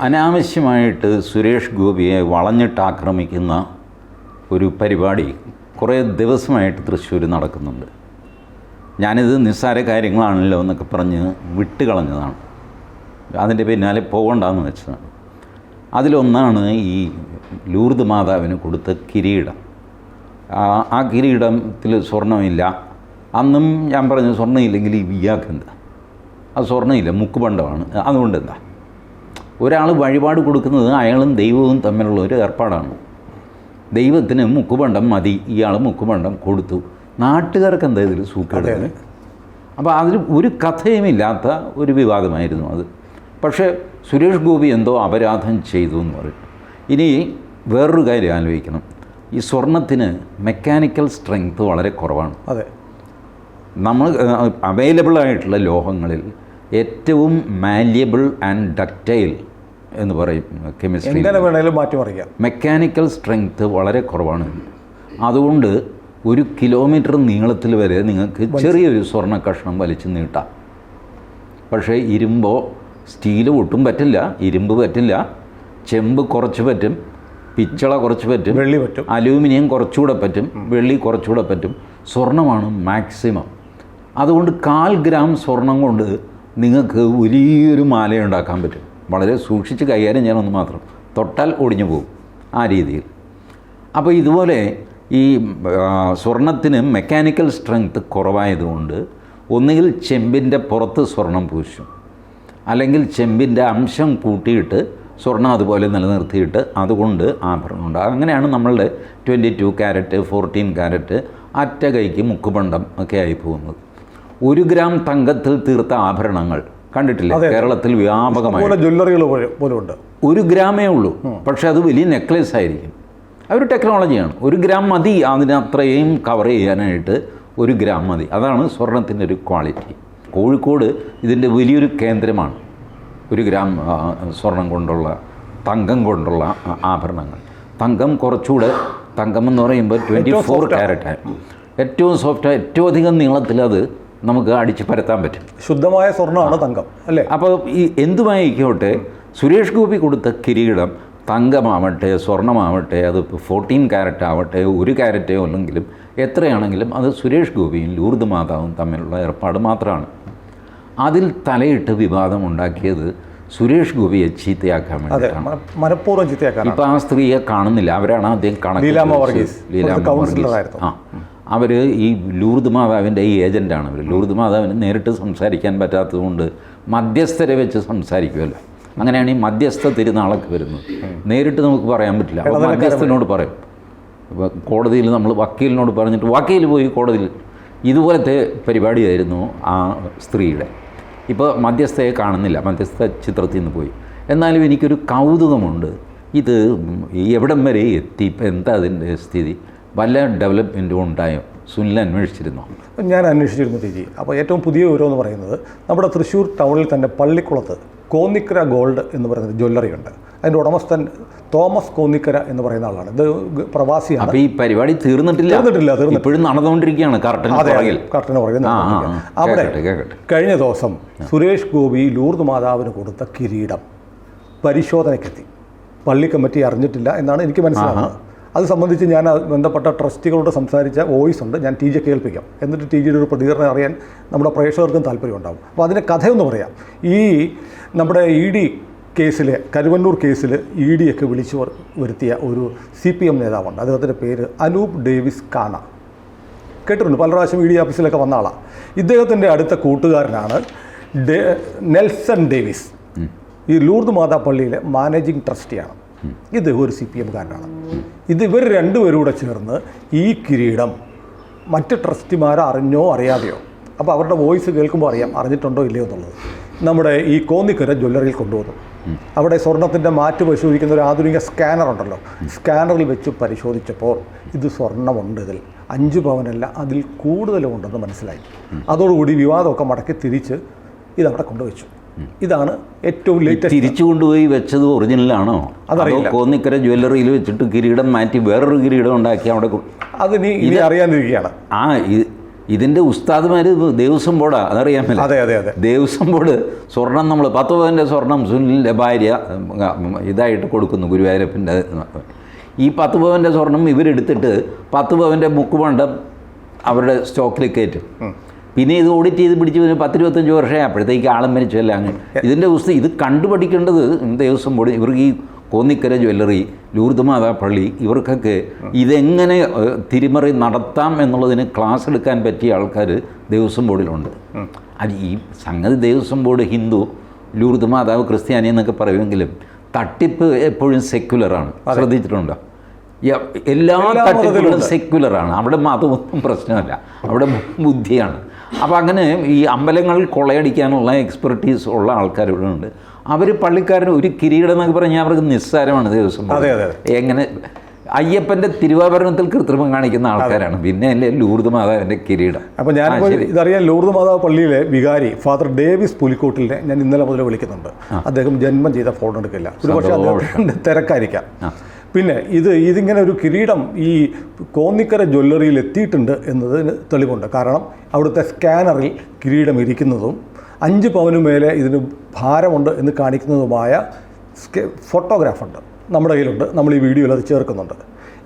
അനാവശ്യമായിട്ട് സുരേഷ് ഗോപിയെ വളഞ്ഞിട്ട് ആക്രമിക്കുന്ന ഒരു പരിപാടി കുറേ ദിവസമായിട്ട് തൃശ്ശൂർ നടക്കുന്നുണ്ട്. ഞാനിത് നിസ്സാര കാര്യങ്ങളാണല്ലോ എന്നൊക്കെ പറഞ്ഞ് വിട്ടുകളഞ്ഞതാണ്. അതിന്റെ പിന്നാലെ പോകണ്ടെന്ന് വെച്ചതാണ്. അതിലൊന്നാണ് ഈ ലൂർദ് മാതാവിന് കൊടുത്ത കിരീടം. ആ കിരീടത്തിൽ സ്വർണമില്ല അന്നും ഞാൻ പറഞ്ഞു സ്വർണമില്ലെങ്കിൽ ഈ വിയാക്കെന്താ? അത് സ്വർണമില്ല മുക്കുപണ്ടമാണ്. അതുകൊണ്ട് എന്താ ഒരാൾ വഴിപാട് കൊടുക്കുന്നത് അയാളും ദൈവവും തമ്മിലുള്ള ഒരു ഏർപ്പാടാണ്. ദൈവത്തിന് മുക്കുപണ്ടം മതി ഇയാൾ മുക്കുപണ്ടം കൊടുത്തു. നാട്ടുകാർക്ക് എന്താ ഇതിൽ സൂക്കേട്? അപ്പോൾ അതിൽ ഒരു കഥയുമില്ലാത്ത ഒരു വിവാദമായിരുന്നു അത്. പക്ഷേ സുരേഷ് ഗോപി എന്തോ അപരാധം ചെയ്തു എന്ന് പറയും. ഇനി വേറൊരു കാര്യം ആലോചിക്കണം. ഈ സ്വർണത്തിന് മെക്കാനിക്കൽ സ്ട്രെങ്ത് വളരെ കുറവാണ്. അതെ. നമ്മൾ അവൈലബിൾ ആയിട്ടുള്ള ലോഹങ്ങളിൽ ഏറ്റവും മാല്യബിൾ ആൻഡ് ഡക്റ്റൈൽ എന്ന് പറയും കെമിസ്ട്രി വേണേലും മാറ്റിമറിക്കാം. മെക്കാനിക്കൽ സ്ട്രെങ്ത് വളരെ കുറവാണ്. അതുകൊണ്ട് ഒരു കിലോമീറ്റർ നീളത്തിൽ വരെ നിങ്ങൾക്ക് ചെറിയൊരു സ്വർണ കഷ്ണം വലിച്ചു നീട്ടാം. പക്ഷേ ഇരുമ്പോ സ്റ്റീൽ ഒട്ടും പറ്റില്ല ഇരുമ്പ് പറ്റില്ല ചെമ്പ് കുറച്ച് പറ്റും പിച്ചള കുറച്ച് പറ്റും വെള്ളി പറ്റും. അലൂമിനിയം കുറച്ചുകൂടെ പറ്റും വെള്ളി കുറച്ചുകൂടെ പറ്റും. സ്വർണമാണ് മാക്സിമം അതുകൊണ്ട് കാൽ ഗ്രാം സ്വർണം കൊണ്ട് നിങ്ങൾക്ക് വലിയൊരു മാല ഉണ്ടാക്കാൻ പറ്റും. വളരെ സൂക്ഷിച്ച് കൈകാര്യം ചെയ്യണമെന്ന് മാത്രം. തൊട്ടാൽ ഒടിഞ്ഞു പോകും ആ രീതിയിൽ. അപ്പോൾ ഇതുപോലെ ഈ സ്വർണത്തിന് മെക്കാനിക്കൽ സ്ട്രെങ്ത് കുറവായതുകൊണ്ട് ഒന്നുകിൽ ചെമ്പിന്റെ പുറത്ത് സ്വർണം പൂശും. അല്ലെങ്കിൽ ചെമ്പിന്റെ അംശം കൂട്ടിയിട്ട് സ്വർണം അതുപോലെ നിലനിർത്തിയിട്ട് അതുകൊണ്ട് ആഭരണം ഉണ്ടാകും അങ്ങനെയാണ് നമ്മളുടെ twenty two carat fourteen carat അറ്റ കൈക്ക് മുക്കുപണ്ടം ഒക്കെ ആയി പോകുന്നത്. ഒരു ഗ്രാം തങ്കത്തിൽ തീർത്ത ആഭരണങ്ങൾ. കണ്ടിട്ടില്ലേ? കേരളത്തിൽ വ്യാപകമായി. ജ്വല്ലറികൾ പോലും ഉണ്ട് ഒരു ഗ്രാമേ ഉള്ളൂ. പക്ഷേ അത് വലിയ നെക്ലേസ് ആയിരിക്കും. അതൊരു ടെക്നോളജിയാണ് ഒരു ഗ്രാം മതി അതിനത്രയും കവർ ചെയ്യാനായിട്ട് ഒരു ഗ്രാം മതി. അതാണ് സ്വർണത്തിന്റെ ഒരു ക്വാളിറ്റി കോഴിക്കോട് ഇതിന്റെ വലിയൊരു കേന്ദ്രമാണ്. ഒരു ഗ്രാം സ്വർണം കൊണ്ടുള്ള തങ്കം കൊണ്ടുള്ള ആഭരണങ്ങൾ. തങ്കം കുറച്ചുകൂടെ തങ്കം എന്ന് പറയുമ്പോൾ ട്വന്റി ഫോർ soft ആ. ക്യാരറ്റ് ഏറ്റവും സോഫ്റ്റ് ഏറ്റവും അധികം നീളത്തിൽ അത് നമുക്ക് അടിച്ചു പരത്താൻ പറ്റും. ശുദ്ധമായ സ്വർണമാണ് തങ്കം അല്ലേ? അപ്പോൾ ഈ എന്തുമായിക്കോട്ടെ സുരേഷ് ഗോപി കൊടുത്ത കിരീടം തങ്കമാവട്ടെ സ്വർണമാവട്ടെ അത് ഫോർട്ടീൻ ക്യാരറ്റ് ആവട്ടെ ഒരു ക്യാരറ്റോ അല്ലെങ്കിലും എത്രയാണെങ്കിലും അത് സുരേഷ് ഗോപിയും ലൂർദ് മാതാവും തമ്മിലുള്ള ഏർപ്പാട് മാത്രമാണ്. അതിൽ തലയിട്ട് വിവാദം ഉണ്ടാക്കിയത് സുരേഷ് ഗോപിയെ ചീത്തയാക്കാൻ വേണ്ടിയിട്ടാണ്. മനഃപൂർവം ഇപ്പം ആ സ്ത്രീയെ കാണുന്നില്ല അവരാണ് ആദ്യം കണക്ക് ലീലാമ. വർഗീസ്. ആ. അവർ ഈ ലൂർദ് മാതാവിന്റെ ഈ ഏജന്റാണ് അവർ ലൂർദ് മാതാവിന് നേരിട്ട് സംസാരിക്കാൻ പറ്റാത്തതുകൊണ്ട് മധ്യസ്ഥരെ വെച്ച് സംസാരിക്കുമല്ലോ. അങ്ങനെയാണ് ഈ മധ്യസ്ഥ തിരുനാളൊക്കെ വരുന്നത്. നേരിട്ട് നമുക്ക് പറയാൻ പറ്റില്ല. അപ്പോൾ മധ്യസ്ഥനോട് പറയും. ഇപ്പോൾ കോടതിയിൽ നമ്മൾ വക്കീലിനോട് പറഞ്ഞിട്ട് വക്കീൽ പോയി കോടതിയിൽ. ഇതുപോലത്തെ പരിപാടിയായിരുന്നു ആ സ്ത്രീയുടെ. ഇപ്പോൾ മധ്യസ്ഥയെ കാണുന്നില്ല. മധ്യസ്ഥ ചിത്രത്തിൽ നിന്ന് പോയി. എന്നാലും എനിക്കൊരു കൗതുകമുണ്ട്. ഇത് എവിടം വരെ എത്തി? ഇപ്പം എന്താ അതിന്റെ സ്ഥിതി? വല്ല ഡെവലപ്മെന്റും ഉണ്ടായോ. സുനിൽ അന്വേഷിച്ചിരുന്നു? ഞാൻ അന്വേഷിച്ചിരുന്നു ജി. അപ്പോൾ ഏറ്റവും പുതിയ വിവരം എന്ന് പറയുന്നത് നമ്മുടെ തൃശ്ശൂർ ടൗണിൽ തന്നെ പള്ളിക്കുളത്ത് കോന്നിക്കര ഗോൾഡ് എന്ന് പറയുന്ന ജ്വല്ലറി ഉണ്ട്. അതിന്റെ ഉടമസ്ഥൻ തോമസ് കോന്നിക്കര എന്ന് പറയുന്ന ആളാണ്. ഇത് പ്രവാസിയാണ്. അപ്പോൾ ഈ പരിപാടി തീർന്നിട്ടില്ല? തീർന്നിട്ടില്ല, തീർന്നിട്ടില്ല. ഇപ്പോഴും നടന്നുകൊണ്ടിരിക്കുകയാണ് പുറകിൽ. കർട്ടന് ആ. അവിടെ. കഴിഞ്ഞ ദിവസം സുരേഷ് ഗോപി ലൂർദ് മാതാവിന് കൊടുത്ത കിരീടം പരിശോധനയ്ക്കെത്തി. പള്ളി കമ്മിറ്റി അറിഞ്ഞിട്ടില്ല എന്നാണ് എനിക്ക് മനസ്സിലാവുന്നത്. അത് സംബന്ധിച്ച് ഞാൻ ബന്ധപ്പെട്ട ട്രസ്റ്റികളോട് സംസാരിച്ച വോയിസ് ഉണ്ട്. ഞാൻ ടി ജെ കേൾപ്പിക്കാം. എന്നിട്ട് ടി ജിയുടെ ഒരു പ്രതികരണം അറിയാൻ നമ്മുടെ പ്രേക്ഷകർക്കും താല്പര്യം ഉണ്ടാവും അപ്പോൾ അതിന്റെ കഥയൊന്ന് പറയാം. ഈ നമ്മുടെ ഇ ഡി കേസിൽ കരുവന്നൂർ കേസിൽ ഇ ഡി ഒക്കെ വിളിച്ചു വരുത്തിയ ഒരു സി പി എം നേതാവുണ്ട്. അദ്ദേഹത്തിന്റെ പേര് അനൂപ് ഡേവിസ് കാന കേട്ടിട്ടുണ്ട്? പല പ്രാവശ്യം ഇ ഡി ഓഫീസിലൊക്കെ വന്ന ആളാണ് ഇദ്ദേഹത്തിന്റെ അടുത്ത കൂട്ടുകാരനാണ് ഡേ നെൽസൺ ഡേവിസ്. ഈ ലൂർദ് മാതാ പള്ളിയിലെ മാനേജിങ് ട്രസ്റ്റിയാണ്. ഇദ്ദേഹം ഒരു സി പി എംകാരനാണ് ഇത് ഇവർ രണ്ടുപേരും കൂടെ ചേർന്ന് ഈ കിരീടം മറ്റ് ട്രസ്റ്റിമാർ അറിഞ്ഞോ അറിയാതെയോ അപ്പോൾ അവരുടെ വോയിസ് കേൾക്കുമ്പോൾ അറിയാം അറിഞ്ഞിട്ടുണ്ടോ ഇല്ലയോ എന്നുള്ളത്. നമ്മുടെ ഈ കോന്നിക്കര ജ്വല്ലറിയിൽ കൊണ്ടുവന്നു. അവിടെ സ്വർണത്തിന്റെ മാറ്റ് പരിശോധിക്കുന്ന ഒരു ആധുനിക സ്കാനർ ഉണ്ടല്ലോ. സ്കാനറിൽ വെച്ച് പരിശോധിച്ചപ്പോൾ ഇത് സ്വർണമുണ്ട് ഇതിൽ. അഞ്ച് പവനല്ല അതിൽ കൂടുതലുമുണ്ടെന്ന് മനസ്സിലായി. അതോടുകൂടി വിവാദമൊക്കെ മടക്കി തിരിച്ച് ഇതവിടെ കൊണ്ടുവച്ചു. ഇതാണ് ഏറ്റവും ലേറ്റസ്റ്റ് തിരിച്ചു കൊണ്ടുപോയി വെച്ചത് ഒറിജിനലാണോ അതോ അതറിയില്ല. കോന്നിക്കര ജ്വല്ലറിയിൽ വെച്ചിട്ട് കിരീടം മാറ്റി വേറൊരു കിരീടം ഉണ്ടാക്കി അവിടെ അത് അതിനി ഇനി അറിയാനിരിക്കുകയാണ്. ആ ഇത് ഇതിന്റെ ഉസ്താദ്മാർ ദേവസ്വം ബോർഡാണ് അതറിയാമല്ലോ അതെ അതെ അതെ. ദേവസ്വം ബോർഡ് സ്വർണം നമ്മൾ പത്ത് പവന്റെ സ്വർണം സുനിലിന്റെ ഭാര്യ ഇതായിട്ട് കൊടുക്കുന്നു ഗുരുവായൂരപ്പന്റെ ഈ പത്ത് പവന്റെ സ്വർണം ഇവരെടുത്തിട്ട് പത്ത് പവന്റെ മുക്കുപണ്ടം അവരുടെ സ്റ്റോക്കിൽ കയറ്റും. പിന്നെ ഇത് ഓഡിറ്റ് ചെയ്ത് പിടിച്ച് പത്ത് പത്തിരുപത്തഞ്ച് വർഷമായി. അപ്പോഴത്തേക്ക് ആളം മരിച്ചല്ല അങ്ങ്. ഇതിന്റെ പുസ്തകം ഇത് കണ്ടുപഠിക്കേണ്ടത് ദേവസ്വം ബോർഡ് ഇവർക്ക് ഈ കോന്നിക്കര ജ്വല്ലറി ലൂർദ് മാതാ പള്ളി ഇവർക്കൊക്കെ ഇതെങ്ങനെ തിരിമറി നടത്താം എന്നുള്ളതിന് ക്ലാസ് എടുക്കാൻ പറ്റിയ ആൾക്കാർ ദേവസ്വം ബോർഡിലുണ്ട്. അത് ഈ സംഗതി ദേവസ്വം ബോർഡ് ഹിന്ദു ലൂർദ് മാതാവ് ക്രിസ്ത്യാനി എന്നൊക്കെ പറയുമെങ്കിലും തട്ടിപ്പ് എപ്പോഴും സെക്യുലറാണ് ശ്രദ്ധിച്ചിട്ടുണ്ടോ? എല്ലാ തട്ടിപ്പുകളും. സെക്യുലറാണ് അവിടെ മതമൊന്നും പ്രശ്നമല്ല. അവിടെ ബുദ്ധിയാണ്. അപ്പോൾ അങ്ങനെ ഈ അമ്പലങ്ങളിൽ കൊള്ളയടിക്കാനുള്ള എക്സ്പെർട്ടീസ് ഉള്ള ആൾക്കാർ ഇവിടെ ഉണ്ട്. അവർ പള്ളിക്കാരൻ ഒരു കിരീടം എന്നൊക്കെ പറഞ്ഞാൽ അവർക്ക് നിസ്സാരമാണ് ദേവസ്വം. എങ്ങനെ അയ്യപ്പന്റെ തിരുവാഭരണത്തിൽ കൃത്രിമം കാണിക്കുന്ന ആൾക്കാരാണ്. പിന്നെ അല്ലേ ലൂർദ് മാതാവിന്റെ കിരീടം. അപ്പോൾ ഞാൻ. ഇതറിയാൻ ലൂർദ് മാതാവ് പള്ളിയിലെ വികാരി ഫാദർ ഡേവിസ് പുലിക്കോട്ടിലിനെ ഞാൻ ഇന്നലെ മുതൽ വിളിക്കുന്നുണ്ട്. അദ്ദേഹം ജന്മം ചെയ്ത ഫോൺ എടുക്കില്ല. ഒരു പക്ഷേ. തിരക്കായിരിക്കാം. പിന്നെ ഇത് ഇതിങ്ങനെ ഒരു കിരീടം ഈ കോന്നിക്കര ജ്വല്ലറിയിൽ എത്തിയിട്ടുണ്ട് എന്നതിന് തെളിവുണ്ട്. കാരണം അവിടുത്തെ സ്കാനറിൽ കിരീടം ഇരിക്കുന്നതും അഞ്ച് പവന് മേലെ ഇതിന് ഭാരമുണ്ട് എന്ന് കാണിക്കുന്നതുമായ ഫോട്ടോഗ്രാഫ് ഉണ്ട് നമ്മുടെ കയ്യിലുണ്ട്. നമ്മൾ ഈ വീഡിയോയിൽ അത് ചേർക്കുന്നുണ്ട്.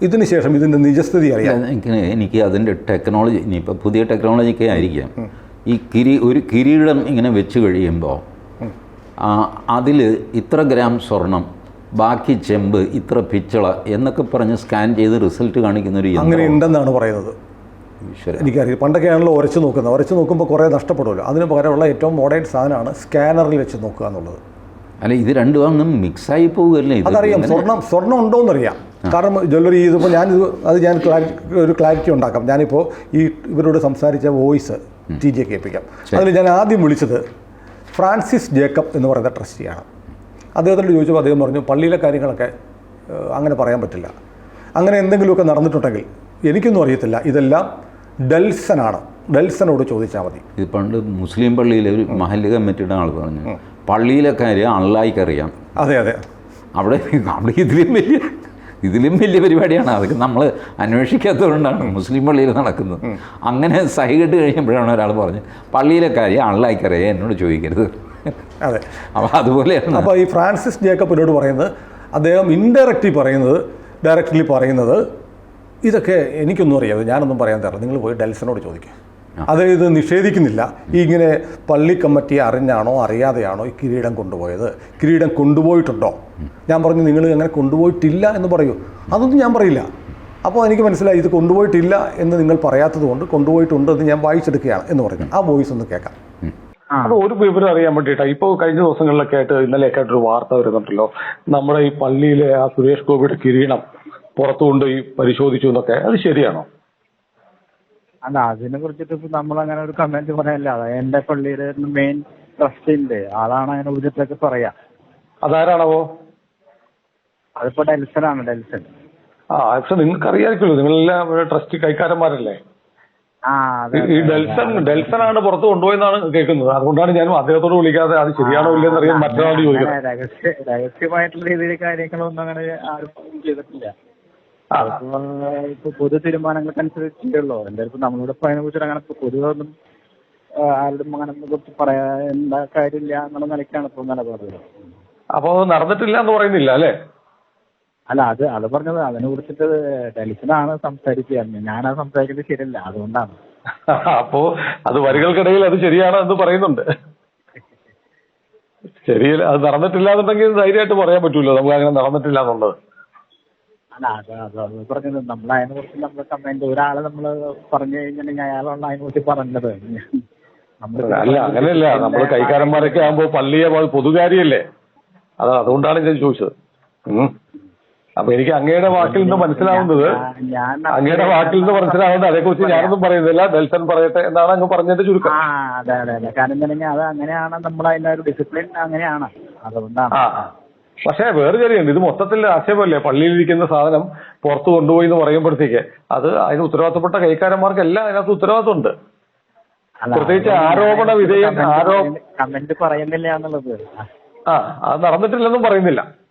ഇതിന് ശേഷം ഇതിന്റെ നിജസ്ഥിതി അറിയാം. എനിക്ക് എനിക്ക് അതിന്റെ ടെക്നോളജി ഇനിയിപ്പോൾ പുതിയ ടെക്നോളജിയൊക്കെ ആയിരിക്കാം. ഈ കിരി ഒരു കിരീടം ഇങ്ങനെ വെച്ച് കഴിയുമ്പോൾ അതിൽ ഇത്ര ഗ്രാം സ്വർണം ബാക്കി ചെമ്പ് ഇത്ര പിച്ചള എന്നൊക്കെ പറഞ്ഞ് സ്കാൻ ചെയ്ത് റിസൾട്ട് കാണിക്കുന്ന ഒരു അങ്ങനെ ഉണ്ടെന്നാണ് പറയുന്നത്. എനിക്കറിയാം പണ്ടൊക്കെയാണല്ലോ ഉരച്ച് നോക്കുന്നത്. ഉരച്ച് നോക്കുമ്പോൾ കുറേ നഷ്ടപ്പെടുമല്ലോ. അതിന് പകരമുള്ള ഏറ്റവും മോഡേൺ സാധനമാണ് സ്കാനറിൽ വെച്ച് നോക്കുക എന്നുള്ളത്. അല്ല ഇത് രണ്ടും അങ്ങ് മിക്സായി പോവുകയല്ലേ? ഇത് അതറിയാം. സ്വർണം സ്വർണം സ്വർണം ഉണ്ടോ എന്നറിയാം കാരണം ജ്വല്ലറി ചെയ്തപ്പോൾ ഇത് അത് ഞാൻ ക്ലാരി- ഒരു ക്ലാരിറ്റി ഉണ്ടാക്കാം. ഞാനിപ്പോൾ ഈ ഇവരോട് സംസാരിച്ച വോയിസ് ടി ജെ കേൾപ്പിക്കാം അതിൽ ഞാൻ ആദ്യം വിളിച്ചത് ഫ്രാൻസിസ് ജേക്കബ് എന്ന് പറയുന്ന ട്രസ്റ്റിയാണ്. അദ്ദേഹത്തോട് ചോദിച്ചപ്പോൾ അദ്ദേഹം പറഞ്ഞു പള്ളിയിലെ കാര്യങ്ങളൊക്കെ അങ്ങനെ പറയാൻ പറ്റില്ല. അങ്ങനെ എന്തെങ്കിലുമൊക്കെ നടന്നിട്ടുണ്ടെങ്കിൽ എനിക്കൊന്നും അറിയത്തില്ല. ഇതെല്ലാം ഡെൽസനാണ്. ഡെൽസനോട് ചോദിച്ചാൽ മതി. ഇത് പണ്ട് മുസ്ലിം പള്ളിയിലെ ഒരു മഹല്ല് കമ്മിറ്റിയുടെ ആൾ പറഞ്ഞു പള്ളിയിലെ കാര്യം അള്ളായിക്കറിയാം. അതെ അതെ. അവിടെ അവിടെ ഇതിലും വലിയ ഇതിലും വലിയ പരിപാടിയാണ്. അതൊക്കെ നമ്മൾ അന്വേഷിക്കാത്തതുകൊണ്ടാണ് മുസ്ലിം പള്ളിയിൽ നടക്കുന്നത്. അങ്ങനെ സഹികെട്ട് കഴിയുമ്പോഴാണ് ഒരാൾ പറഞ്ഞത് പള്ളിയിലെ കാര്യം അള്ളായിക്കറിയാം. എന്നോട് ചോദിക്കരുത്. അതെ. അപ്പോൾ അതുപോലെയാണ്. അപ്പോൾ ഈ ഫ്രാൻസിസ് ജേക്കബിനോട് പറയുന്നത് അദ്ദേഹം ഇൻഡയറക്റ്റ്ലി പറയുന്നത് ഡയറക്റ്റ്ലി പറയുന്നത് ഇതൊക്കെ എനിക്കൊന്നും അറിയാതെ ഞാനൊന്നും പറയാൻ തരാം നിങ്ങൾ പോയി ഡെൽസനോട് ചോദിക്കുക അത് ഇത് നിഷേധിക്കുന്നില്ല. ഈ ഇങ്ങനെ പള്ളി കമ്മിറ്റി അറിഞ്ഞാണോ അറിയാതെയാണോ ഈ കിരീടം കൊണ്ടുപോയത്? കിരീടം കൊണ്ടുപോയിട്ടുണ്ടോ? ഞാൻ പറഞ്ഞു നിങ്ങൾ അങ്ങനെ കൊണ്ടുപോയിട്ടില്ല എന്ന് പറയൂ. അതൊന്നും ഞാൻ പറയില്ല. അപ്പോൾ എനിക്ക് മനസ്സിലായി ഇത് കൊണ്ടുപോയിട്ടില്ല എന്ന് നിങ്ങൾ പറയാത്തത് കൊണ്ട് കൊണ്ടുപോയിട്ടുണ്ട് എന്ന് ഞാൻ വായിച്ചെടുക്കുകയാണ് എന്ന് പറഞ്ഞു. ആ വോയിസ് ഒന്ന് കേൾക്കാം. അത് ഒരു വിവരം അറിയാൻ വേണ്ടിയിട്ടാ. ഇപ്പൊ കഴിഞ്ഞ ദിവസങ്ങളിലൊക്കെ ആയിട്ട് ഇന്നലെയൊക്കെ ആയിട്ട് ഒരു വാർത്ത വരുന്നുണ്ടല്ലോ. നമ്മുടെ ഈ പള്ളിയിലെ ആ സുരേഷ് ഗോപിയുടെ കിരീടം പുറത്തു കൊണ്ടുപോയി പരിശോധിച്ചു എന്നൊക്കെ. അത് ശരിയാണോ? അല്ല അതിനെ കുറിച്ചിട്ട് ഇപ്പൊ നമ്മൾ അങ്ങനെ ഒരു കമന്റ് പറയാനില്ല അത് എന്റെ പള്ളിയുടെ മെയിൻ ട്രസ്റ്റിന്റെ ആളാണ് അതിനെ കുറിച്ചിട്ടൊക്കെ പറയാ. അതാരാണാവോ? അതിപ്പോ ഡെൽസൺ ആണ് ഡെൽസൺ ആ പക്ഷെ നിങ്ങൾക്ക് അറിയാമായിരിക്കുമല്ലോ നിങ്ങളെല്ലാം ട്രസ്റ്റ് കൈക്കാരന്മാരല്ലേ ഈ- ഡെൽസൺ ഡെൽസൺ ആണ് പുറത്ത് കൊണ്ടുപോയെന്നാണ് കേൾക്കുന്നത്. അതുകൊണ്ടാണ് ഞാൻ അദ്ദേഹത്തോട് വിളിക്കാതെ അത് ശരിയാണോ ഇല്ലെന്ന് അറിയാൻ മറ്റൊരാളോട് ചോദിക്കുന്നത്. രഹസ്യമായിട്ടുള്ള രീതിയിൽ കാര്യങ്ങളൊന്നും അങ്ങനെ ആരും ചെയ്തിട്ടില്ല. ഇപ്പൊ പൊതു തീരുമാനങ്ങൾക്കനുസരിച്ചുള്ളൂ എന്തായാലും ഇപ്പൊ നമ്മളിവിടെ ഇപ്പൊ അതിനെ കുറിച്ച് അങ്ങനെ പൊതുവൊന്നും ആരുടെ ആരോടും അങ്ങനെ കുറിച്ച് പറയാൻ കാര്യമില്ല എന്നുള്ള നിലയ്ക്കാണ് ഇപ്പൊ നിലപാടുകൾ അപ്പൊ നടന്നിട്ടില്ല എന്ന് പറയുന്നില്ല അല്ലേ? അല്ല അത് അത് പറഞ്ഞത് അതിനെ കുറിച്ചിട്ട് ഡെലിസനാണ് സംസാരിക്കുക. ഞാനാ സംസാരിക്കുന്നത് ശരിയല്ല അതുകൊണ്ടാണ്. അപ്പോ അത് വരികൾക്കിടയിൽ അത് ശരിയാണ് എന്ന് പറയുന്നുണ്ട്. ശരിയല്ല അത് നടന്നിട്ടില്ല എന്നുണ്ടെങ്കിൽ ധൈര്യമായിട്ട് പറയാൻ പറ്റൂല്ലോ. നമുക്ക് അങ്ങനെ നടന്നിട്ടില്ല എന്നുള്ളത്. അല്ല അത് അത് അത് പറഞ്ഞത് നമ്മൾ അതിനെ കുറിച്ച് നമ്മൾ കമന്റ് ഒരാളെ നമ്മൾ പറഞ്ഞു കഴിഞ്ഞിട്ടുണ്ടെങ്കിൽ അയാളാണ് അതിനെ കുറിച്ച് പറഞ്ഞത്. അല്ല അങ്ങനെയല്ല. നമ്മൾ കൈക്കാരന്മാരൊക്കെ ആകുമ്പോ പള്ളിയെ പൊതുകാരിയല്ലേ പൊതുകാര്യല്ലേ? അത് അതുകൊണ്ടാണ് ഞാൻ ചോദിച്ചത്. ഉം. അപ്പൊ എനിക്ക് അങ്ങയുടെ വാക്കിൽ നിന്ന് മനസ്സിലാവുന്നത് അങ്ങയുടെ വാക്കിൽ നിന്ന് മനസ്സിലാവുന്നത് അതേക്കുറിച്ച് ഞാനൊന്നും പറയുന്നില്ല. നെൽസൺ പറയട്ടെ എന്നാണ് അങ്ങ് പറഞ്ഞതിന്റെ ചുരുക്കം. അതെ അതെ അതെ. കാരണം അത് അങ്ങനെയാണ് നമ്മൾ അതിന്റെ ഒരു ഡിസിപ്ലിൻ അങ്ങനെയാണ്. അതുകൊണ്ടാണ്. പക്ഷേ വേറെ കാര്യമുണ്ട്. ഇത് മൊത്തത്തിൽ ആശയമല്ലേ? പള്ളിയിലിരിക്കുന്ന സാധനം പുറത്ത് കൊണ്ടുപോയി എന്ന് പറയുമ്പോഴത്തേക്ക് അത് അതിന് ഉത്തരവാദിത്തപ്പെട്ട കൈക്കാരന്മാർക്കെല്ലാം അതിനകത്ത് ഉത്തരവാദിത്തമുണ്ട്. ഉണ്ട് പ്രത്യേകിച്ച് ആരോപണ വിധേയം ആരോപണം ആരോ- കമന്റ് പറയുന്നില്ല എന്നുള്ളത്. ആ അത് നടന്നിട്ടില്ലെന്നും പറയുന്നില്ല.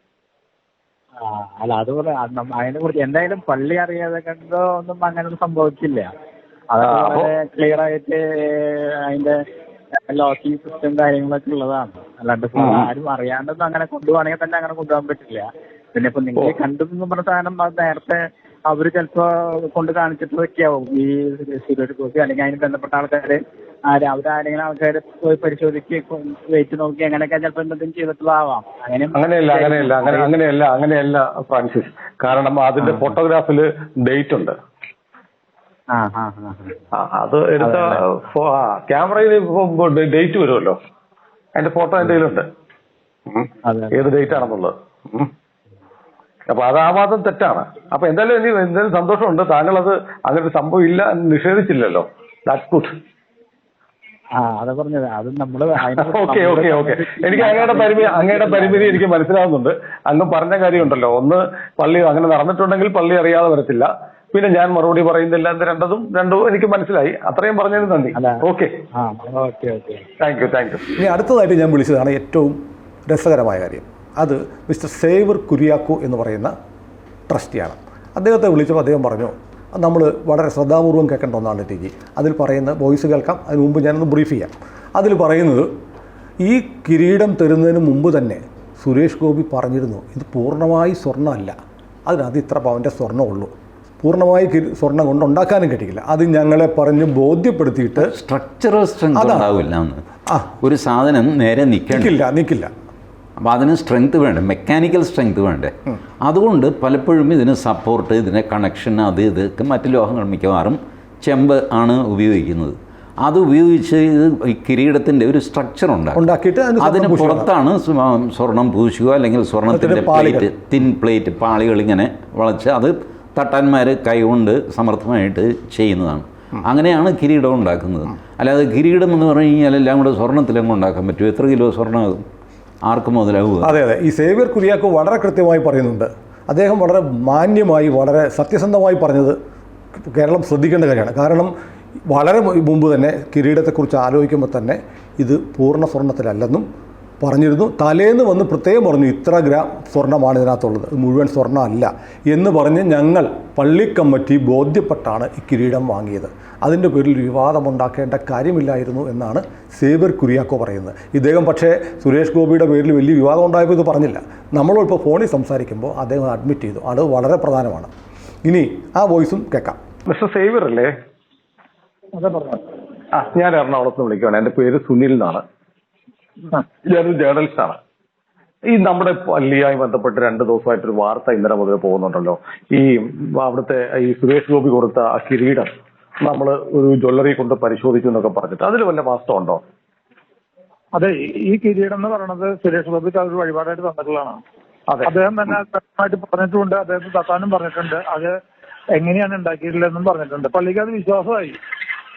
ആ, അല്ല അതിനെ കുറിച്ച് എന്തായാലും പള്ളി അറിയാതെ കണ്ടോ ഒന്നും അങ്ങനെ ഒന്നും സംഭവിച്ചില്ല. അത് വളരെ ക്ലിയർ ആയിട്ട് അതിന്റെ ലോക്കിംഗ് സിസ്റ്റം കാര്യങ്ങളൊക്കെ ഉള്ളതാണ്. അല്ലാണ്ട്. ആരും അറിയാണ്ടൊന്നും അങ്ങനെ കൊണ്ടുപോകണമെങ്കിൽ തന്നെ അങ്ങനെ കൊണ്ടുപോകാൻ പറ്റില്ല. പിന്നെ ഇപ്പൊ നിങ്ങൾ കണ്ടു കണ്ടെന്ന് പറഞ്ഞ സാധനം അത് നേരത്തെ അവർ ചിലപ്പോ കൊണ്ട് കാണിച്ചിട്ടൊക്കെയാവും ഈ സിഗരറ്റ് കോഫി അല്ലെങ്കിൽ അതിന് ബന്ധപ്പെട്ട ആൾക്കാര് ആര് അവരാരെങ്കിലും ആൾക്കാര് പോയി പരിശോധിക്കുക വെയിറ്റ് നോക്കി അങ്ങനെയൊക്കെ ചിലപ്പോ എന്തെങ്കിലും ചെയ്തിട്ടുള്ളതാവാം. അങ്ങനെ അങ്ങനെയല്ല അങ്ങനെയല്ല അങ്ങനെ അങ്ങനെയല്ല അങ്ങനെയല്ല ഫ്രാൻസിസ്. കാരണം അതിന്റെ ഫോട്ടോഗ്രാഫിൽ ഡേറ്റ് ഉണ്ട്. അത് എടുത്ത ക്യാമറയിൽ ഡേറ്റ് വരുമല്ലോ. അതിന്റെ ഫോട്ടോ എന്റെ കയ്യിലുണ്ട്. ഏത് ഡേറ്റ് ആണെന്നുള്ളത്. അപ്പൊ അത് ആ വാദം തെറ്റാണ്. അപ്പൊ എന്തായാലും എനിക്ക് എന്തായാലും സന്തോഷമുണ്ട്. താങ്കൾ അത് അങ്ങനെ ഒരു സംഭവം ഇല്ല എന്ന് നിഷേധിച്ചില്ലല്ലോ. That's good okay okay okay എനിക്ക് അങ്ങയുടെ പരിമിതി അങ്ങയുടെ പരിമിതി എനിക്ക് മനസ്സിലാവുന്നുണ്ട്. അങ്ങ് പറഞ്ഞ കാര്യമുണ്ടല്ലോ. ഒന്ന് പള്ളി അങ്ങനെ നടന്നിട്ടുണ്ടെങ്കിൽ പള്ളി അറിയാതെ വരത്തില്ല. പിന്നെ ഞാൻ മറുപടി പറയുന്നില്ല എന്ന് രണ്ടതും രണ്ടും എനിക്ക് മനസ്സിലായി. അത്രയും പറഞ്ഞതിന് നന്ദി. ആ okay okay. Thank you thank you ഇനി അടുത്തതായിട്ട് ഞാൻ വിളിച്ചതാണ് ഏറ്റവും രസകരമായ കാര്യം. അത് മിസ്റ്റർ സേവർ കുര്യാക്കു എന്ന് പറയുന്ന ട്രസ്റ്റിയാണ്. അദ്ദേഹത്തെ വിളിച്ചപ്പോൾ അദ്ദേഹം പറഞ്ഞു നമ്മൾ വളരെ ശ്രദ്ധാപൂർവം കേൾക്കേണ്ട ഒന്നാണ് ടി ജി. അതിൽ പറയുന്ന വോയിസ് കേൾക്കാം. അതിന് മുമ്പ് ഞാനൊന്ന് ബ്രീഫ് ചെയ്യാം. അതിൽ പറയുന്നത് ഈ കിരീടം തരുന്നതിന് മുമ്പ് തന്നെ സുരേഷ് ഗോപി പറഞ്ഞിരുന്നു ഇത് പൂർണമായി സ്വർണമല്ല. അതിനകത്ത് ഇത്ര പവന്റെ സ്വർണമുള്ളൂ പൂർണമായി സ്വർണം കൊണ്ട് ഉണ്ടാക്കാനും കഴിയില്ല. അത് ഞങ്ങളെ പറഞ്ഞ് ബോധ്യപ്പെടുത്തിയിട്ട് സ്ട്രക്ചറൽ സ്ട്രെങ്ത് ഉണ്ടാവില്ല. ഒരു സാധനം നേരെ നിൽക്കില്ല നിൽക്കില്ല അപ്പോൾ അതിന് സ്ട്രെങ്ത് വേണ്ടേ? മെക്കാനിക്കൽ സ്ട്രെങ്ത് വേണ്ടേ? അതുകൊണ്ട് പലപ്പോഴും ഇതിന് സപ്പോർട്ട് ഇതിന് കണക്ഷൻ അത് ഇതൊക്കെ മറ്റ് ലോഹങ്ങൾ മിക്കവാറും ചെമ്പ് ആണ് ഉപയോഗിക്കുന്നത്. അത് ഉപയോഗിച്ച് ഇത് ഈ കിരീടത്തിന്റെ ഒരു സ്ട്രക്ചർ ഉണ്ടാകും ഉണ്ടാക്കിയിട്ട് അതിന്. പുറത്താണ് സ്വർണം പൂശുക അല്ലെങ്കിൽ സ്വർണത്തിന്റെ പ്ലേറ്റ് തിൻ പ്ലേറ്റ് പാളികൾ ഇങ്ങനെ വളച്ച് അത് തട്ടാന്മാർ കൈകൊണ്ട് സമർത്ഥമായിട്ട് ചെയ്യുന്നതാണ്. അങ്ങനെയാണ് കിരീടം ഉണ്ടാക്കുന്നത്. അല്ലാതെ കിരീടം എന്ന് പറഞ്ഞു കഴിഞ്ഞാൽ എല്ലാം കൂടെ സ്വർണത്തിലങ്ങ് ഉണ്ടാക്കാൻ പറ്റും എത്ര കിലോ സ്വർണമാകും ആർക്ക് മുതലാവുക അതെ അതെ. ഈ സേവ്യർ കുര്യാക്കോ വളരെ കൃത്യമായി പറയുന്നുണ്ട്. അദ്ദേഹം വളരെ മാന്യമായി വളരെ സത്യസന്ധമായി പറഞ്ഞത് കേരളം ശ്രദ്ധിക്കേണ്ട കാര്യമാണ്. കാരണം വളരെ മുമ്പ് തന്നെ കിരീടത്തെക്കുറിച്ച് ആലോചിക്കുമ്പോൾ തന്നെ ഇത് പൂർണ സ്വർണത്തിലല്ലെന്നും പറഞ്ഞിരുന്നു. തലേന്ന് വന്ന് പ്രത്യേകം പറഞ്ഞു ഇത്ര ഗ്രാം സ്വർണമാണ് ഇതിനകത്തുള്ളത്. ഇത് മുഴുവൻ സ്വർണമല്ല എന്ന് പറഞ്ഞ് ഞങ്ങൾ പള്ളി കമ്മിറ്റി ബോധ്യപ്പെട്ടാണ് ഈ കിരീടം വാങ്ങിയത്. അതിന്റെ പേരിൽ വിവാദമുണ്ടാക്കേണ്ട കാര്യമില്ലായിരുന്നു എന്നാണ് സേബർ കുര്യാക്കോ പറയുന്നത്. ഇദ്ദേഹം പക്ഷേ സുരേഷ് ഗോപിയുടെ പേരിൽ വലിയ വിവാദം ഉണ്ടായപ്പോൾ ഇത് പറഞ്ഞില്ല. നമ്മളിപ്പോൾ ഫോണിൽ സംസാരിക്കുമ്പോൾ അദ്ദേഹം അഡ്മിറ്റ് ചെയ്തു. അത് വളരെ പ്രധാനമാണ്. ഇനി ആ വോയിസും കേൾക്കാം. മിസ്റ്റർ സേവിയർ അല്ലേ? ആ ഞാൻ എറണാകുളത്ത് നിന്ന് വിളിക്കുകയാണ്. എന്റെ പേര് സുനിൽ എന്നാണ്. ഞാനൊരു ജേർണലിസ്റ്റ് ആണ്. ഈ നമ്മുടെ പള്ളിയായി ബന്ധപ്പെട്ട് രണ്ട് ദിവസമായിട്ടൊരു വാർത്ത ഇന്നലെ മുതൽ പോകുന്നുണ്ടല്ലോ. ഈ അവിടുത്തെ ഈ സുരേഷ് ഗോപി കൊടുത്ത ആ കിരീടം. നമ്മൾ ഒരു ജ്വല്ലറി കൊണ്ട് പരിശോധിച്ചു എന്നൊക്കെ പറഞ്ഞിട്ട്. അതിൽ വല്ല വാസ്തവം ഉണ്ടോ? അതെ ഈ കിരീടം എന്ന് പറയുന്നത് സുരേഷ് ഗോപിക്ക് അതൊരു വഴിപാടായിട്ട് തന്നിട്ടുള്ളതാണ്. അതെ. അദ്ദേഹം തന്നെ വ്യക്തമായിട്ട് പറഞ്ഞിട്ടുണ്ട് അദ്ദേഹം തത്താനും പറഞ്ഞിട്ടുണ്ട് അത് എങ്ങനെയാണ് ഉണ്ടാക്കിയിട്ടുള്ളതെന്നും പറഞ്ഞിട്ടുണ്ട്. പള്ളിക്ക് അത് വിശ്വാസമായി.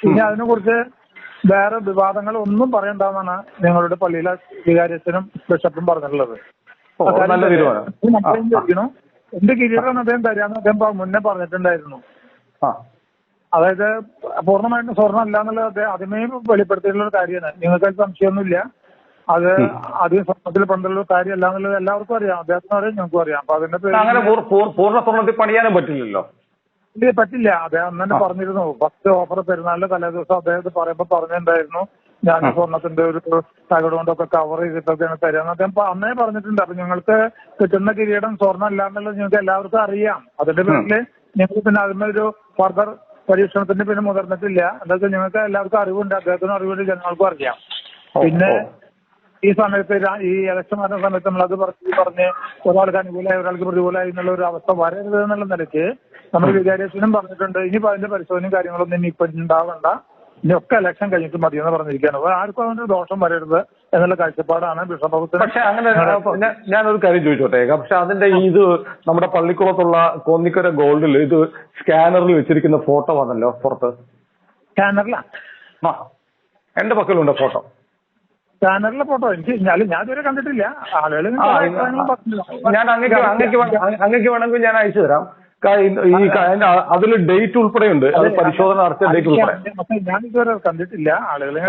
ഇനി അതിനെക്കുറിച്ച് വേറെ വിവാദങ്ങൾ ഒന്നും പറയണ്ടെന്നാണ് ഞങ്ങളുടെ പള്ളിയിലെ വികാരിയച്ഛനും ബിഷപ്പും പറഞ്ഞിട്ടുള്ളത്. അദ്ദേഹം ചോദിക്കണം. എന്ത് കിരീടമാണ് അദ്ദേഹം തരാന്ന് അദ്ദേഹം മുന്നേ പറഞ്ഞിട്ടുണ്ടായിരുന്നു. ആ. അതായത് പൂർണമായിട്ടും സ്വർണം അല്ല എന്നുള്ളത് അദ്ദേഹം ആദ്യമേ വെളിപ്പെടുത്തിയിട്ടുള്ള ഒരു കാര്യമാണ്. നിങ്ങൾക്ക് അതിൽ സംശയമൊന്നുമില്ല. അത് ആദ്യം സ്വർണത്തിൽ പണ്ടുള്ള ഒരു കാര്യമല്ല എന്നുള്ളത് എല്ലാവർക്കും അറിയാം. അദ്ദേഹത്തിന് അറിയാം ഞങ്ങൾക്കും അറിയാം. അപ്പൊ അതിന്റെ പേര് അങ്ങനെ പൂർ- പൂർ- പൂർണ സ്വർണത്തിൽ പണിയാനും പറ്റില്ലല്ലോ? ഇല്ല പറ്റില്ല. അദ്ദേഹം അന്ന് തന്നെ പറഞ്ഞിരുന്നു. ഫസ്റ്റ് ഓഫർ പെരുന്നാളിന്റെ തലേ ദിവസം അദ്ദേഹത്തെ പറയുമ്പോൾ പറഞ്ഞിട്ടുണ്ടായിരുന്നു. ഞാൻ സ്വർണത്തിന്റെ ഒരു തകട് കൊണ്ടൊക്കെ കവർ ചെയ്തിട്ടൊക്കെയാണ് തരാന്ന് അദ്ദേഹം അന്നേ പറഞ്ഞിട്ടുണ്ട്. അപ്പൊ ഞങ്ങൾക്ക് കിട്ടുന്ന കിരീടം സ്വർണം അല്ല എന്നുള്ളത് ഞങ്ങൾക്ക് എല്ലാവർക്കും അറിയാം. അതിന്റെ പേരിൽ ഞങ്ങൾ പിന്നെ അതിന്മേൽ ഒരു ഫർദർ പരീക്ഷണത്തിന് പിന്നെ മുതിർന്നിട്ടില്ല. അതൊക്കെ ഞങ്ങൾക്ക് എല്ലാവർക്കും അറിവുണ്ട്. അദ്ദേഹത്തിന് അറിവുണ്ട്. ജനങ്ങൾക്കും അറിയാം. പിന്നെ ഈ സമയത്ത് ഈ ഇലക്ഷൻ വരുന്ന സമയത്ത് അത് പറഞ്ഞ് പറഞ്ഞ് ഒരാൾക്ക് അനുകൂലമായി ഒരാൾക്ക് പ്രതികൂലമായി എന്നുള്ള ഒരു അവസ്ഥ വരരുത് എന്നുള്ള നിലയ്ക്ക് നമ്മൾ വികാരിയച്ഛനും പറഞ്ഞിട്ടുണ്ട്. ഇനി അതിന്റെ പരിശോധനയും കാര്യങ്ങളൊന്നും ഇനി ഇപ്പൊ ഉണ്ടാവണ്ട. ഇനി ഒക്കെ ഇലക്ഷൻ കഴിഞ്ഞിട്ട് മതി എന്ന് പറഞ്ഞിരിക്കുകയാണ്. അപ്പൊ ആർക്കും അതിന്റെ ദോഷം വരരുത് എന്നുള്ള കാഴ്ചപ്പാടാണ് ബിഷപ്പ് പക്ഷെ അങ്ങനെ ഞാനൊരു കാര്യം ചോദിച്ചോട്ടെ? പക്ഷെ അതിന്റെ ഇത് നമ്മുടെ പള്ളിക്കുളത്തുള്ള കോന്നിക്കര ഗോൾഡിൽ ഇത് സ്കാനറിൽ വെച്ചിരിക്കുന്ന ഫോട്ടോ ആണല്ലോ പുറത്ത്? സ്കാനറിലാ. എന്റെ പക്കലുണ്ട് ഫോട്ടോ. സ്കാനറിലെ ഫോട്ടോ. എനിക്ക് ഞാൻ ഞാൻ ഇതുവരെ കണ്ടിട്ടില്ല. ആളുകൾ ഞാൻ അങ്ങേക്ക് വേണമെങ്കിൽ ഞാൻ അയച്ചു തരാം. ഈ അതിൽ ഡേറ്റ് ഉൾപ്പെടെ ഉണ്ട് അത് പരിശോധന നടത്തിയ ഡേറ്റ് ഉൾപ്പെടെ. ഞാൻ ഇതുവരെ കണ്ടിട്ടില്ല. ആളുകളെ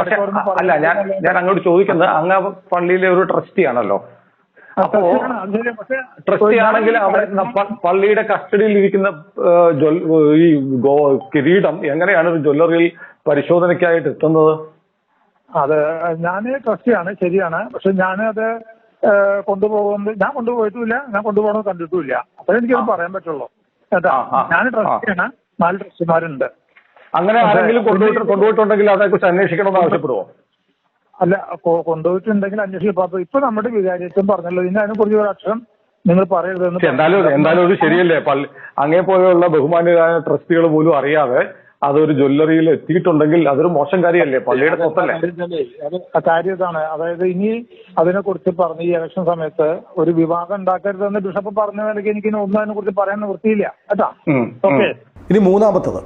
അല്ല ഞാൻ ഞാൻ അങ്ങോട്ട് ചോദിക്കുന്നത് അങ്ങ് പള്ളിയിലെ ഒരു ട്രസ്റ്റി ആണല്ലോ അപ്പോ ട്രസ്റ്റി ആണെങ്കിൽ അവിടെ പള്ളിയുടെ കസ്റ്റഡിയിൽ ഇരിക്കുന്ന ഈ കിരീടം എങ്ങനെയാണ് ഒരു ജ്വല്ലറിയിൽ പരിശോധനയ്ക്കായിട്ട് എത്തുന്നത്? അത് ഞാൻ ട്രസ്റ്റിയാണ് ശരിയാണ്. പക്ഷെ ഞാൻ അത് കൊണ്ടുപോകുന്നത് ഞാൻ കൊണ്ടുപോയിട്ടുമില്ല ഞാൻ കൊണ്ടുപോകണമെന്ന് കണ്ടിട്ടുമില്ല. അപ്പൊ എനിക്കത് പറയാൻ പറ്റുള്ളൂ. ഞാൻ ട്രസ്റ്റിയാണ് നാല് ട്രസ്റ്റിമാരുണ്ട് അങ്ങനെ ആരെങ്കിലും കൊണ്ടുപോയിട്ട് കൊണ്ടുപോയിട്ടുണ്ടെങ്കിൽ അതേക്കുറിച്ച് അന്വേഷിക്കണമെന്ന് ആവശ്യപ്പെടുവോ? അല്ല കൊണ്ടുപോയിട്ടുണ്ടെങ്കിൽ അന്വേഷിക്കും. അപ്പൊ ഇപ്പൊ നമ്മുടെ വികാരിത്വം പറഞ്ഞല്ലോ ഇനി അതിനെ കുറിച്ച് ഒരു അക്ഷരം നിങ്ങൾ പറയരുതെന്ന് പക്ഷെ എന്തായാലും എന്തായാലും ഒരു ശരിയല്ലേ? പള്ളി അങ്ങേ പോലെയുള്ള ബഹുമാന്യരായ ട്രസ്റ്റികൾ പോലും അറിയാതെ അതൊരു ജ്വല്ലറിയിൽ എത്തിയിട്ടുണ്ടെങ്കിൽ അതൊരു മോശം കാര്യമല്ലേ? പള്ളിയുടെ സ്വത്തല്ലേ? കാര്യം ഇതാണ്. അതായത് ഇനി അതിനെ കുറിച്ച് പറഞ്ഞ് ഈ ഇലക്ഷൻ സമയത്ത് ഒരു വിവാദം ഉണ്ടാക്കരുതെന്ന് ബിഷപ്പ് പറഞ്ഞ നിലയ്ക്ക് എനിക്ക് ഒന്നും അതിനെ കുറിച്ച് പറയാൻ നിവൃത്തിയില്ല. കേട്ടാ. ഓക്കെ. ഇനി മൂന്നാമത്തത്.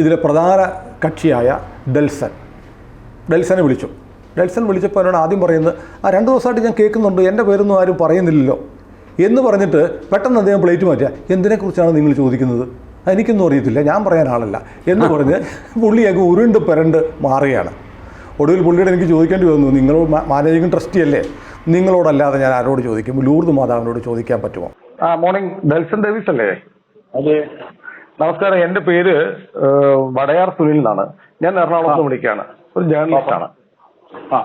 ഇതിലെ പ്രധാന കക്ഷിയായ ഡെൽസൺ. ഡെൽസനെ വിളിച്ചു. ഡെൽസൺ വിളിച്ചപ്പോൾ എന്നോട് ആദ്യം പറയുന്നത് ആ രണ്ട് ദിവസമായിട്ട് ഞാൻ കേൾക്കുന്നുണ്ട്. എന്റെ പേരൊന്നും ആരും പറയുന്നില്ലല്ലോ. എന്ന് പറഞ്ഞിട്ട് പെട്ടെന്ന് അദ്ദേഹം പ്ലേറ്റ് മാറ്റുക. എന്തിനെക്കുറിച്ചാണ് നിങ്ങൾ ചോദിക്കുന്നത്? എനിക്കൊന്നും അറിയത്തില്ല ഞാൻ പറയാൻ ആളല്ല എന്ന് പറഞ്ഞ് പുള്ളിയൊക്കെ ഉരുണ്ട് പെരണ്ട് മാറുകയാണ്. ഒടുവിൽ പുള്ളിയുടെ എനിക്ക് ചോദിക്കേണ്ടി വന്നു നിങ്ങൾ മാനേജിംഗ് ട്രസ്റ്റി അല്ലേ? നിങ്ങളോടല്ലാതെ ഞാൻ ആരോട് ചോദിക്കും? ലൂർദ് മാതാവിനോട് ചോദിക്കാൻ പറ്റുമോ? ആ മോർണിംഗ്. ഡെൽസൺ ഡേവിസ് അല്ലേ? അതെ. നമസ്കാരം. എന്റെ പേര് വടയാർ സുനിൽ എന്നാണ് ഞാൻ എറണാകുളത്ത് വിളിക്കുകയാണ്. ഒരു ജേർണലിസ്റ്റ് ആണ് ആ.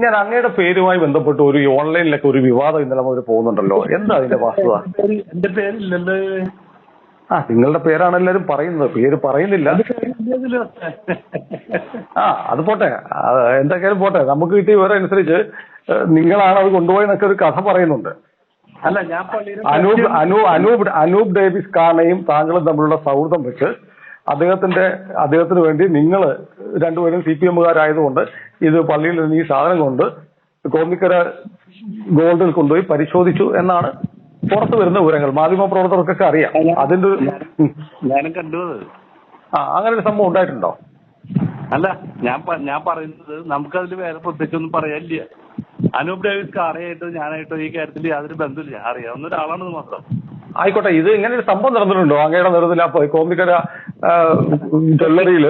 ഞാൻ അങ്ങയുടെ പേരുമായി ബന്ധപ്പെട്ട് ഒരു ഓൺലൈനിലൊക്കെ ഒരു വിവാദം ഇന്നലെ മുതൽ പോകുന്നുണ്ടല്ലോ. എന്താ അതിന്റെ വസ്തുത? എന്റെ പേരില്ലല്ലോ. ആ നിങ്ങളുടെ പേരാണ് എല്ലാരും പറയുന്നത്. പേര് പറയുന്നില്ല. ആ അത് പോട്ടെ. എന്തൊക്കെയാലും പോട്ടെ. നമുക്ക് കിട്ടിയ വിവരം അനുസരിച്ച് നിങ്ങളാണ് അത് കൊണ്ടുപോയെന്നൊക്കെ ഒരു കഥ പറയുന്നുണ്ട്. അല്ല ഞാൻ അനൂപ് അനൂ അനൂപ് അനൂപ് ഡേവിസ് കാണയും താങ്കളും തമ്മിലുള്ള സൗഹൃദം വെച്ച് അദ്ദേഹത്തിന്റെ അദ്ദേഹത്തിന് വേണ്ടി നിങ്ങൾ രണ്ടുപേരും സി പി എമ്മുകാരായതുകൊണ്ട് ഇത് പള്ളിയിൽ നിന്ന് ഈ സാധനം കൊണ്ട് കോന്നിക്കര ഗോൾഡിൽ കൊണ്ടുപോയി പരിശോധിച്ചു എന്നാണ് പുറത്തു വരുന്ന വിവരങ്ങൾ മാധ്യമ പ്രവർത്തകർക്കൊക്കെ അറിയാം. അതിന്റെ ഒരു. ഞാനും കണ്ടു ആ അങ്ങനെ ഒരു സംഭവം ഉണ്ടായിട്ടുണ്ടോ? അല്ല ഞാൻ ഞാൻ പറയുന്നത് നമുക്കതിൽ വേറെ പ്രത്യേകിച്ചൊന്നും പറയാനില്ല. അനൂപ് ഡേവിസ് അറിയായിട്ടോ ഞാനായിട്ടോ ഈ കാര്യത്തിൽ യാതൊരു ബന്ധമില്ല അറിയാവുന്ന ഒരാളാണെന്ന് മാത്രം. ആയിക്കോട്ടെ ഇത് ഇങ്ങനെ ഒരു സംഭവം നടന്നിട്ടുണ്ടോ? അങ്ങയുടെ നിറത്തിൽ ആ കോന്നിക്കര ആ, ജ്വല്ലറിയിൽ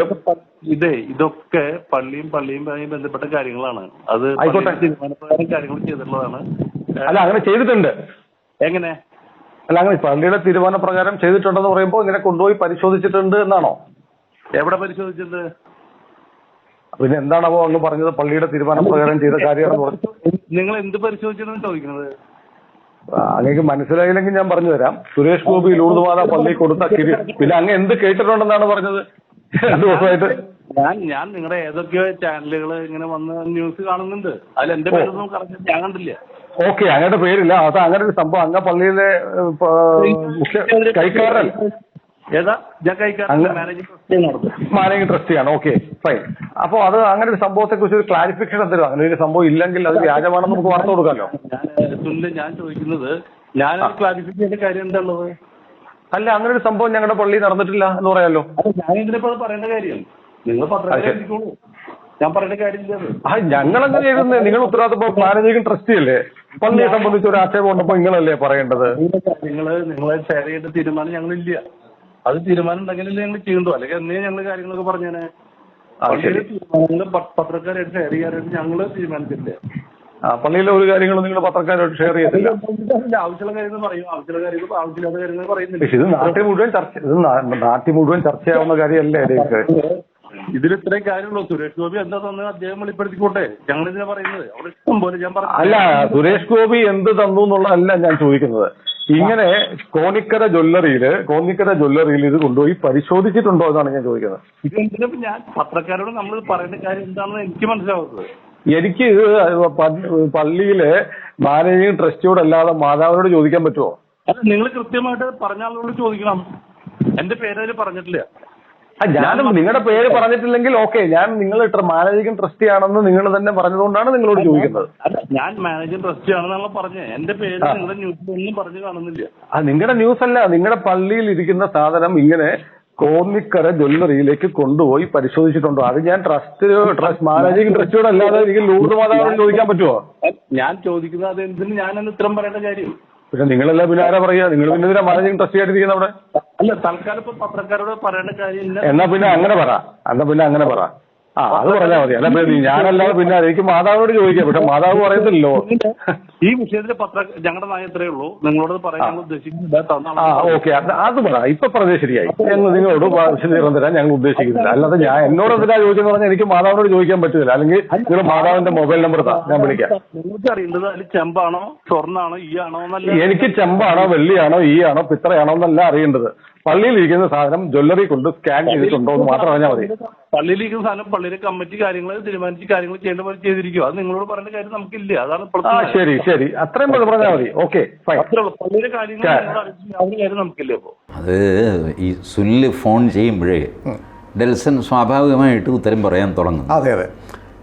ഇതേ ഇതൊക്കെ പള്ളിയും പള്ളിയും ബന്ധപ്പെട്ട കാര്യങ്ങളാണ്. അത് ആയിക്കോട്ടെ. തീരുമാനപ്രകാരം കാര്യങ്ങൾ ചെയ്തിട്ടുള്ളതാണ്. അല്ല അങ്ങനെ ചെയ്തിട്ടുണ്ട്. എങ്ങനെ? അല്ല അങ്ങനെ പള്ളിയുടെ തീരുമാന തീരുമാനപ്രകാരം ചെയ്തിട്ടുണ്ടെന്ന് പറയുമ്പോൾ ഇങ്ങനെ കൊണ്ടുപോയി പരിശോധിച്ചിട്ടുണ്ട് എന്നാണോ? എവിടെ പരിശോധിച്ചത് പിന്നെ എന്താണാവോ അങ്ങ് പറഞ്ഞത് പള്ളിയുടെ തീരുമാന പ്രകാരം ചെയ്ത കാര്യമാണെന്ന് പറഞ്ഞു? നിങ്ങൾ എന്ത് പരിശോധിച്ചിട്ടാണ് ചോദിക്കുന്നത്? അങ്ങേക്ക് മനസ്സിലായില്ലെങ്കിൽ ഞാൻ പറഞ്ഞു തരാം. സുരേഷ് ഗോപി ലൂർദ്വാദ പള്ളി കൊടുത്ത കിരി പിന്നെ അങ്ങ് എന്ത് കേട്ടിട്ടുണ്ടെന്നാണ് പറഞ്ഞത്? രണ്ടു ദിവസമായിട്ട്. ഞാൻ ഞാൻ നിങ്ങളുടെ ഏതൊക്കെയോ ചാനലുകൾ ഇങ്ങനെ വന്ന് ന്യൂസ് കാണുന്നുണ്ട്. അതിൽ എന്റെ പേരൊന്നും കറക്റ്റ് ഞാൻ കണ്ടില്ല. ഓക്കെ അങ്ങയുടെ പേരില്ല. അത് അങ്ങനെ ഒരു സംഭവം. അങ്ങ പള്ളിയിലെ മുഖ്യ കൈക്കാരൻ ഏതാ? ഞാൻ അങ്ങ് മാനേജിംഗ് ട്രസ്റ്റിയാണ്. Okay fine. അപ്പോ അത് അങ്ങനെ ഒരു സംഭവത്തെ കുറിച്ച് ഒരു ക്ലാരിഫിക്കേഷൻ തരും. അങ്ങനെ ഒരു സംഭവം ഇല്ലെങ്കിൽ അത് വ്യാജമാണെന്ന് നമുക്ക് വാർത്ത കൊടുക്കാമല്ലോ. ഞാൻ സുനിൽ ഞാൻ ചോദിക്കുന്നത് ഞാൻ ക്ലാരിഫിക്കേഷൻ കാര്യം എന്താണുള്ളത്? അല്ല അങ്ങനെ ഒരു സംഭവം ഞങ്ങളുടെ പള്ളി നടന്നിട്ടില്ല എന്ന് പറയാലോ. ഞാൻ ഇതിനിപ്പോ പറയേണ്ട കാര്യം. നിങ്ങൾ ഞാൻ കാര്യമില്ല ആ ഞങ്ങളെങ്ങനെ എഴുതുന്നത് നിങ്ങൾ ഉത്തരവാദിത്തം മാനേജിംഗ് ട്രസ്റ്റി അല്ലേ പള്ളിയെ സംബന്ധിച്ച് ഒരു ആക്ഷേപം ഉണ്ടപ്പോ നിങ്ങളല്ലേ പറയേണ്ടത്? നിങ്ങൾ നിങ്ങളെ ഷെയർ ചെയ്യേണ്ട തീരുമാനം ഞങ്ങളില്ല. അത് തീരുമാനം ഉണ്ടെങ്കിലല്ലേ ഞങ്ങൾ ചെയ്യണ്ടോ. അല്ലെങ്കിൽ എന്നേ ഞങ്ങൾ കാര്യങ്ങളൊക്കെ പറഞ്ഞേനെ. പള്ളിയിലെ തീരുമാനങ്ങൾ പത്രക്കാരായിട്ട് ഷെയർ ചെയ്യാനായിട്ട് ഞങ്ങൾ തീരുമാനിച്ചിട്ടില്ല. പള്ളിയിലെ ഒരു കാര്യങ്ങളും നിങ്ങൾ പത്രക്കാരോട് ഷെയർ ചെയ്തില്ല ആവശ്യമുള്ള കാര്യങ്ങൾ പറയും. ആവശ്യമുള്ള കാര്യങ്ങൾ ആവശ്യമില്ലാത്ത കാര്യങ്ങൾ പറയുന്നില്ല. ഇത് നാട്ടിൽ മുഴുവൻ ചർച്ച ഇത് നാട്ടിൽ മുഴുവൻ ചർച്ചയാവുന്ന കാര്യമല്ലേ ഇടയ്ക്ക് ഇതിൽ ഇത്രയും കാര്യമുള്ളൂ സുരേഷ് ഗോപി എന്താ തന്നെ അദ്ദേഹം വെളിപ്പെടുത്തിക്കോട്ടെ. ഞങ്ങൾ ഇതിനെ പറയുന്നത്. അവിടെ ഇഷ്ടം പോലെ ഞാൻ പറഞ്ഞു അല്ല സുരേഷ് ഗോപി എന്ത് തന്നു എന്നുള്ളതല്ല ഞാൻ ചോദിക്കുന്നത്. ഇങ്ങനെ കോന്നിക്കര ജ്വല്ലറിയിൽ കോന്നിക്കര ജ്വല്ലറിയിൽ ഇത് കൊണ്ടുപോയി പരിശോധിച്ചിട്ടുണ്ടോ എന്നാണ് ഞാൻ ചോദിക്കുന്നത്. ഇതെന്തിനും ഞാൻ പത്രക്കാരോട് നമ്മൾ പറയേണ്ട കാര്യം എന്താണെന്ന് എനിക്ക് മനസ്സിലാവുന്നത്. എനിക്ക് ഇത് പള്ളിയിലെ മാനേജിംഗ് ട്രസ്റ്റിയോട് അല്ലാതെ മാതാവിനോട് ചോദിക്കാൻ പറ്റുമോ? അല്ല നിങ്ങൾ കൃത്യമായിട്ട് പറഞ്ഞ ആളോട് ചോദിക്കണം. എന്റെ പേരതിൽ പറഞ്ഞിട്ടില്ല. ഞാൻ നിങ്ങളുടെ പേര് പറഞ്ഞിട്ടില്ലെങ്കിൽ ഓക്കെ ഞാൻ നിങ്ങൾ മാനേജിംഗ് ട്രസ്റ്റി ആണെന്ന് നിങ്ങൾ തന്നെ പറഞ്ഞതുകൊണ്ടാണ് നിങ്ങളോട് ചോദിക്കുന്നത്. ഞാൻ മാനേജിംഗ് ട്രസ്റ്റി ആണെന്നാണ് പറഞ്ഞത് എന്റെ പേര് നിങ്ങളുടെ ന്യൂസിൽ ഒന്നും പറഞ്ഞു കാണുന്നില്ല. ആ നിങ്ങളുടെ ന്യൂസ് അല്ല നിങ്ങളുടെ പള്ളിയിൽ ഇരിക്കുന്ന സാധനം ഇങ്ങനെ കോന്നിക്കര ജ്വല്ലറിയിലേക്ക് കൊണ്ടുപോയി പരിശോധിച്ചിട്ടുണ്ടോ. അത് ഞാൻ ട്രസ്റ്റ് ട്രസ്റ്റ് മാനേജിംഗ് ട്രസ്റ്റിയോട് അല്ലാതെ എനിക്ക് ലൂർദ് മാതാവിനോട് ചോദിക്കാൻ പറ്റുമോ ഞാൻ ചോദിക്കുന്നത് അത് ഞാൻ ഇത്തരം പറയേണ്ട കാര്യം. പിന്നെ നിങ്ങളല്ല പിന്നെ ആരാ പറയാ നിങ്ങൾ പിന്നെ ഇതിനാ മാനേജിംഗ് ട്രസ്റ്റി ആയിട്ടിരിക്കുന്ന അവിടെ? അല്ല തൽക്കാലം ഇപ്പൊ പത്രക്കാരോട് പറയേണ്ട കാര്യമില്ല. എന്നാ പിന്നെ അങ്ങനെ പറ. എന്നാ പിന്നെ അങ്ങനെ പറ. ആ അത് പറഞ്ഞാൽ മതി. അല്ല പിന്നെ ഞാനല്ലാതെ പിന്നെ എനിക്ക് മാതാവിനോട് ചോദിക്കാം. പക്ഷെ മാതാവ് പറയത്തില്ലല്ലോ. ഈ വിഷയത്തിലെ പത്ര ഞങ്ങളുടെ നയം ഇത്രയേ ഉള്ളൂ. നിങ്ങളോട് പറയാൻ ഉദ്ദേശിക്കുന്നില്ല ആ ഓക്കെ. അത് പറ. ഇപ്പൊ പറഞ്ഞത് ശരിയായി. ഞങ്ങൾ നിങ്ങളോട് വിശദീകരണം തരാൻ ഞങ്ങൾ ഉദ്ദേശിക്കുന്നില്ല. അല്ലാതെ ഞാൻ എന്നോട് എന്തിനാ ചോദിച്ചെന്ന് പറഞ്ഞാൽ എനിക്ക് മാതാവിനോട് ചോദിക്കാൻ പറ്റില്ല അല്ലെങ്കിൽ നിങ്ങൾ മാതാവിന്റെ മൊബൈൽ നമ്പർ താ. ഞാൻ വിളിക്കാം. നിങ്ങൾക്ക് അറിയേണ്ടത് അതിൽ ചെമ്പാണോ സ്വർണാണോ ഈ ആണോ എന്നല്ല എനിക്ക് ചെമ്പാണോ വെള്ളിയാണോ ഈ ആണോ പിത്രയാണോ എന്നല്ല അറിയേണ്ടത്. പള്ളിയിൽ ഇരിക്കുന്ന സാധനം ജ്വല്ലറി കൊണ്ട് സ്കാൻ ചെയ്തിട്ടുണ്ടോ എന്ന് മാത്രം പറഞ്ഞാൽ മതി. പള്ളിയിൽ ഇരിക്കുന്ന സാധനം പള്ളിയിലെ കമ്മിറ്റി കാര്യങ്ങൾ തീരുമാനിച്ച് കാര്യങ്ങൾ ചെയ്യേണ്ട പോലെ ചെയ്തിരിക്കും അത് നിങ്ങളോട് പറയുന്ന കാര്യം നമുക്കില്ല. അതാണ് ആ ശരി ശരി. അത്രയും പോലെ പറഞ്ഞാൽ മതി. Okay fine. അത്രേ ഉള്ളൂ. പള്ളിയിലെ കാര്യങ്ങൾ യാതൊരു കാര്യം നമുക്കില്ല ഇപ്പോ. അത് ഈ സുല്ല് ഫോൺ ചെയ്യുമ്പോഴേ ഡെൽസൺ സ്വാഭാവികമായിട്ട് ഉത്തരം പറയാൻ തുടങ്ങും അതെ അതെ.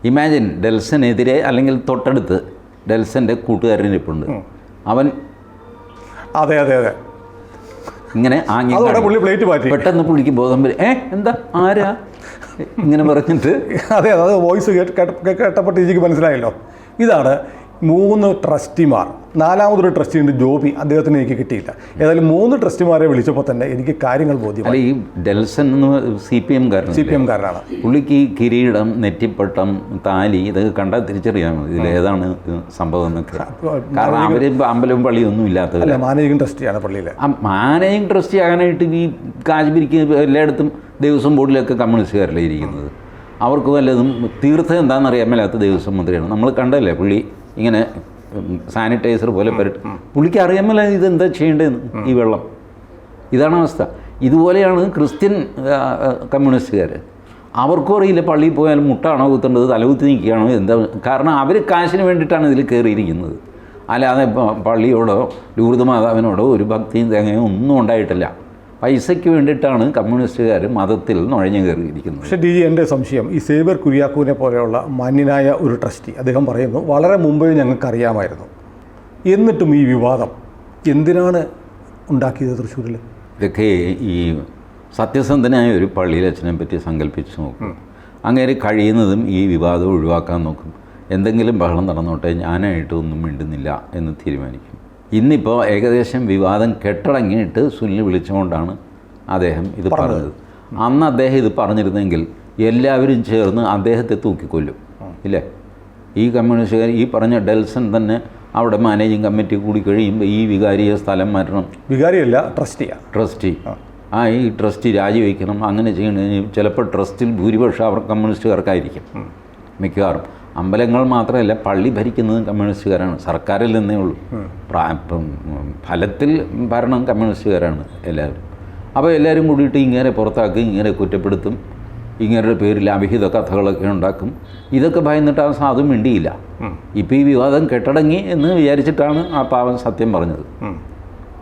ഇമാജിൻ ഡെൽസനെതിരെ അല്ലെങ്കിൽ തൊട്ടടുത്ത് ഡെൽസന്റെ കൂട്ടുകാരനിപ്പുണ്ട് അവൻ അതെ അതെ അതെ. ഇങ്ങനെ ആംഗ്യം പ്ലേറ്റ് മാറ്റി. പെട്ടെന്ന് പുള്ളിക്ക് ബോധം വരും. ഏ എന്താ? ആരാ? ഇങ്ങനെ പറഞ്ഞിട്ട്. അതെ അതെ വോയിസ് കേട്ട് കേട്ട- കേട്ടപ്പോൾ ടീച്ചർക്ക് മനസ്സിലായല്ലോ. ഇതാണ് മൂന്ന് ട്രസ്റ്റിമാർ നാലാമതൊരു ട്രസ്റ്റി ഉണ്ട് ജോബി അദ്ദേഹത്തിന് എനിക്ക് കിട്ടിയില്ല. ഏതായാലും മൂന്ന് ട്രസ്റ്റിമാരെ വിളിച്ചപ്പോൾ തന്നെ എനിക്ക് കാര്യങ്ങൾ അല്ല ഈ ഡെൽസൺ എന്ന് സി പി എം കാരൻ സി പി എം കാരനാണ്. പുള്ളിക്ക് കിരീടം നെറ്റിപ്പട്ടം താലി ഇതൊക്കെ കണ്ടാൽ തിരിച്ചറിയാൻ മതി ഇതിലേതാണ് സംഭവം എന്നൊക്കെ? കാരണം അമ്പലവും പള്ളിയൊന്നും ഒന്നും മാനേജിങ് ട്രസ്റ്റിയാണ് പള്ളിയിലെ. ആ മാനേജിങ് ട്രസ്റ്റി ആകാനായിട്ട് ഈ കാശ്മീരിക്ക് എല്ലായിടത്തും ദേവസ്വം ബോർഡിലൊക്കെ കമ്മ്യൂണിസ്റ്റുകാരല്ലേ ഇരിക്കുന്നത്? അവർക്ക് വല്ലതും തീർത്ഥം എന്താണെന്ന് അറിയാൻ മേലാത്ത ദേവസ്വം മന്ത്രിയാണ്. നമ്മൾ കണ്ടല്ലേ പുള്ളി? ഇങ്ങനെ സാനിറ്റൈസർ പോലെ പരട്ട്. പുള്ളിക്ക് അറിയാമല്ല മേല ഇതെന്താ ചെയ്യേണ്ടതെന്ന് ഈ വെള്ളം. ഇതാണ് അവസ്ഥ. ഇതുപോലെയാണ് ക്രിസ്ത്യൻ കമ്മ്യൂണിസ്റ്റുകാർ അവർക്കും അറിയില്ല പള്ളിയിൽ പോയാൽ മുട്ടാണോ കുത്തേണ്ടത് തലകുത്തി നിൽക്കുകയാണോ എന്താ കാരണം അവർ കാശിന് വേണ്ടിയിട്ടാണ് ഇതിൽ കയറിയിരിക്കുന്നത്. അല്ലാതെ പള്ളിയോടോ ലൂർദ് മാതാവിനോടോ ഒരു ഭക്തിയും തേങ്ങയോ ഒന്നും ഉണ്ടായിട്ടില്ല. പൈസയ്ക്ക് വേണ്ടിയിട്ടാണ് കമ്മ്യൂണിസ്റ്റുകാർ മതത്തിൽ നുഴഞ്ഞു കയറിയിരിക്കുന്നത്. പക്ഷേ ഡി ജി എന്റെ സംശയം ഈ സേവർ കുര്യാക്കൂവിനെ പോലെയുള്ള മാന്യനായ ഒരു ട്രസ്റ്റി അദ്ദേഹം പറയുന്നു വളരെ മുമ്പേ ഞങ്ങൾക്കറിയാമായിരുന്നു. എന്നിട്ടും ഈ വിവാദം എന്തിനാണ് ഉണ്ടാക്കിയത് തൃശ്ശൂരിൽ ഇതൊക്കെ ഈ സത്യസന്ധനായ ഒരു പള്ളിയിലച്ഛനെ പറ്റി സങ്കല്പിച്ച് നോക്കും അങ്ങനെ കഴിയുന്നതും ഈ വിവാദം ഒഴിവാക്കാൻ നോക്കും എന്തെങ്കിലും ബഹളം നടന്നോട്ടെ ഞാനായിട്ടൊന്നും മിണ്ടുന്നില്ല എന്ന് തീരുമാനിക്കും ഇന്നിപ്പോൾ ഏകദേശം വിവാദം കെട്ടടങ്ങിയിട്ട് സുനിൽ വിളിച്ചുകൊണ്ടാണ് അദ്ദേഹം ഇത് പറഞ്ഞത്. അന്ന് അദ്ദേഹം ഇത് പറഞ്ഞിരുന്നെങ്കിൽ എല്ലാവരും ചേർന്ന് അദ്ദേഹത്തെ തൂക്കിക്കൊല്ലും. ഇല്ലേ? ഈ കമ്മ്യൂണിസ്റ്റുകാർ ഈ പറഞ്ഞ ഡെൽസൺ തന്നെ അവിടെ മാനേജിങ് കമ്മിറ്റി കൂടി കഴിയുമ്പോൾ ഈ വികാരിയെ സ്ഥലം മാറ്റണം. വികാരിയല്ല ട്രസ്റ്റിയാണ് ട്രസ്റ്റി. ആ. ഈ ട്രസ്റ്റി രാജിവെക്കണം അങ്ങനെ ചെയ്യണമെങ്കിൽ ചിലപ്പോൾ ട്രസ്റ്റിൽ ഭൂരിപക്ഷം അവർ കമ്മ്യൂണിസ്റ്റുകാർക്കായിരിക്കും. മിക്കവാറും. അമ്പലങ്ങൾ മാത്രമല്ല പള്ളി ഭരിക്കുന്നതും കമ്മ്യൂണിസ്റ്റുകാരാണ്. സർക്കാരിൽ നിന്നേ ഉള്ളൂ. ഫലത്തിൽ ഭരണം കമ്മ്യൂണിസ്റ്റുകാരാണ് എല്ലാവരും. അപ്പോൾ എല്ലാവരും കൂടിയിട്ട് ഇങ്ങനെ പുറത്താക്കും ഇങ്ങനെ കുറ്റപ്പെടുത്തും ഇങ്ങനെ പേരിൽ അവിഹിത കഥകളൊക്കെ ഉണ്ടാക്കും. ഇതൊക്കെ ഭയന്നിട്ട് ആ സാധു മിണ്ടിയില്ല. ഇപ്പോൾ ഈ വിവാദം കെട്ടടങ്ങി എന്ന് വിചാരിച്ചിട്ടാണ് ആ പാവം സത്യം പറഞ്ഞത്.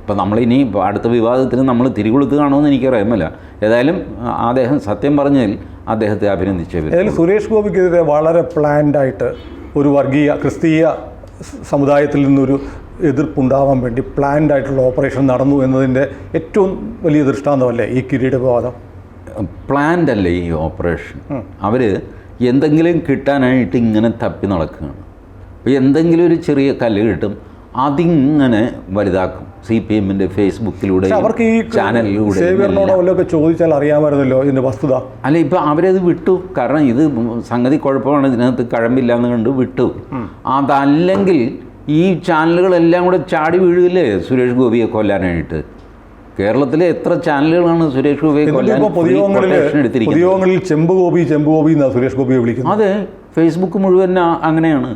ഇപ്പം നമ്മളിനി ഇനി അടുത്ത വിവാദത്തിന് നമ്മൾ തിരികൊളുത്ത് കാണുമെന്ന് എനിക്കറിയാമല്ല ഏതായാലും അദ്ദേഹം സത്യം പറഞ്ഞതിൽ അദ്ദേഹത്തെ അഭിനന്ദിച്ചു സുരേഷ് ഗോപിക്കെതിരെ വളരെ പ്ലാൻഡായിട്ട് ഒരു വർഗീയ ക്രിസ്തീയ സമുദായത്തിൽ നിന്നൊരു എതിർപ്പുണ്ടാവാൻ വേണ്ടി പ്ലാൻഡ് ആയിട്ടുള്ള ഓപ്പറേഷൻ നടന്നു എന്നതിന്റെ ഏറ്റവും വലിയ ദൃഷ്ടാന്തമല്ലേ ഈ കിരീട വിവാദം പ്ലാൻഡ് അല്ലേ ഈ ഓപ്പറേഷൻ. അവർ എന്തെങ്കിലും കിട്ടാനായിട്ട് ഇങ്ങനെ തപ്പി നടക്കുകയാണ്. അപ്പോൾ എന്തെങ്കിലും ഒരു ചെറിയ കല്ല് കിട്ടും അതിങ്ങനെ വലുതാക്കും. സി പി എമ്മിന്റെ ഫേസ്ബുക്കിലൂടെ അവർക്ക് ഈ ചാനലിലൂടെ സേവിയറിനോടോ ചോദിച്ചാൽ അറിയാമായിരുന്നല്ലോ ഇതിന്റെ വസ്തുത. അല്ല ഇപ്പം അവരത് വിട്ടു. കാരണം ഇത് സംഗതി കുഴപ്പമാണ്. ഇതിനകത്ത് കഴമ്പില്ല എന്ന് കണ്ട് വിട്ടു. അതല്ലെങ്കിൽ ഈ ചാനലുകളെല്ലാം കൂടെ ചാടി വീഴില്ലേ സുരേഷ് ഗോപിയെ കൊല്ലാനായിട്ട്? കേരളത്തിലെ എത്ര ചാനലുകളാണ് സുരേഷ് ഗോപിയെ കൊല്ലാൻ ഇപ്പോൾ പൊതുയോഗങ്ങളിൽ ചെമ്പ് ഗോപി ചെമ്പ് ഗോപി എന്നാണ് സുരേഷ് ഗോപിയെ വിളിക്കുന്നത്? അതെ ഫേസ്ബുക്ക് മുഴുവൻ അങ്ങനെയാണ്.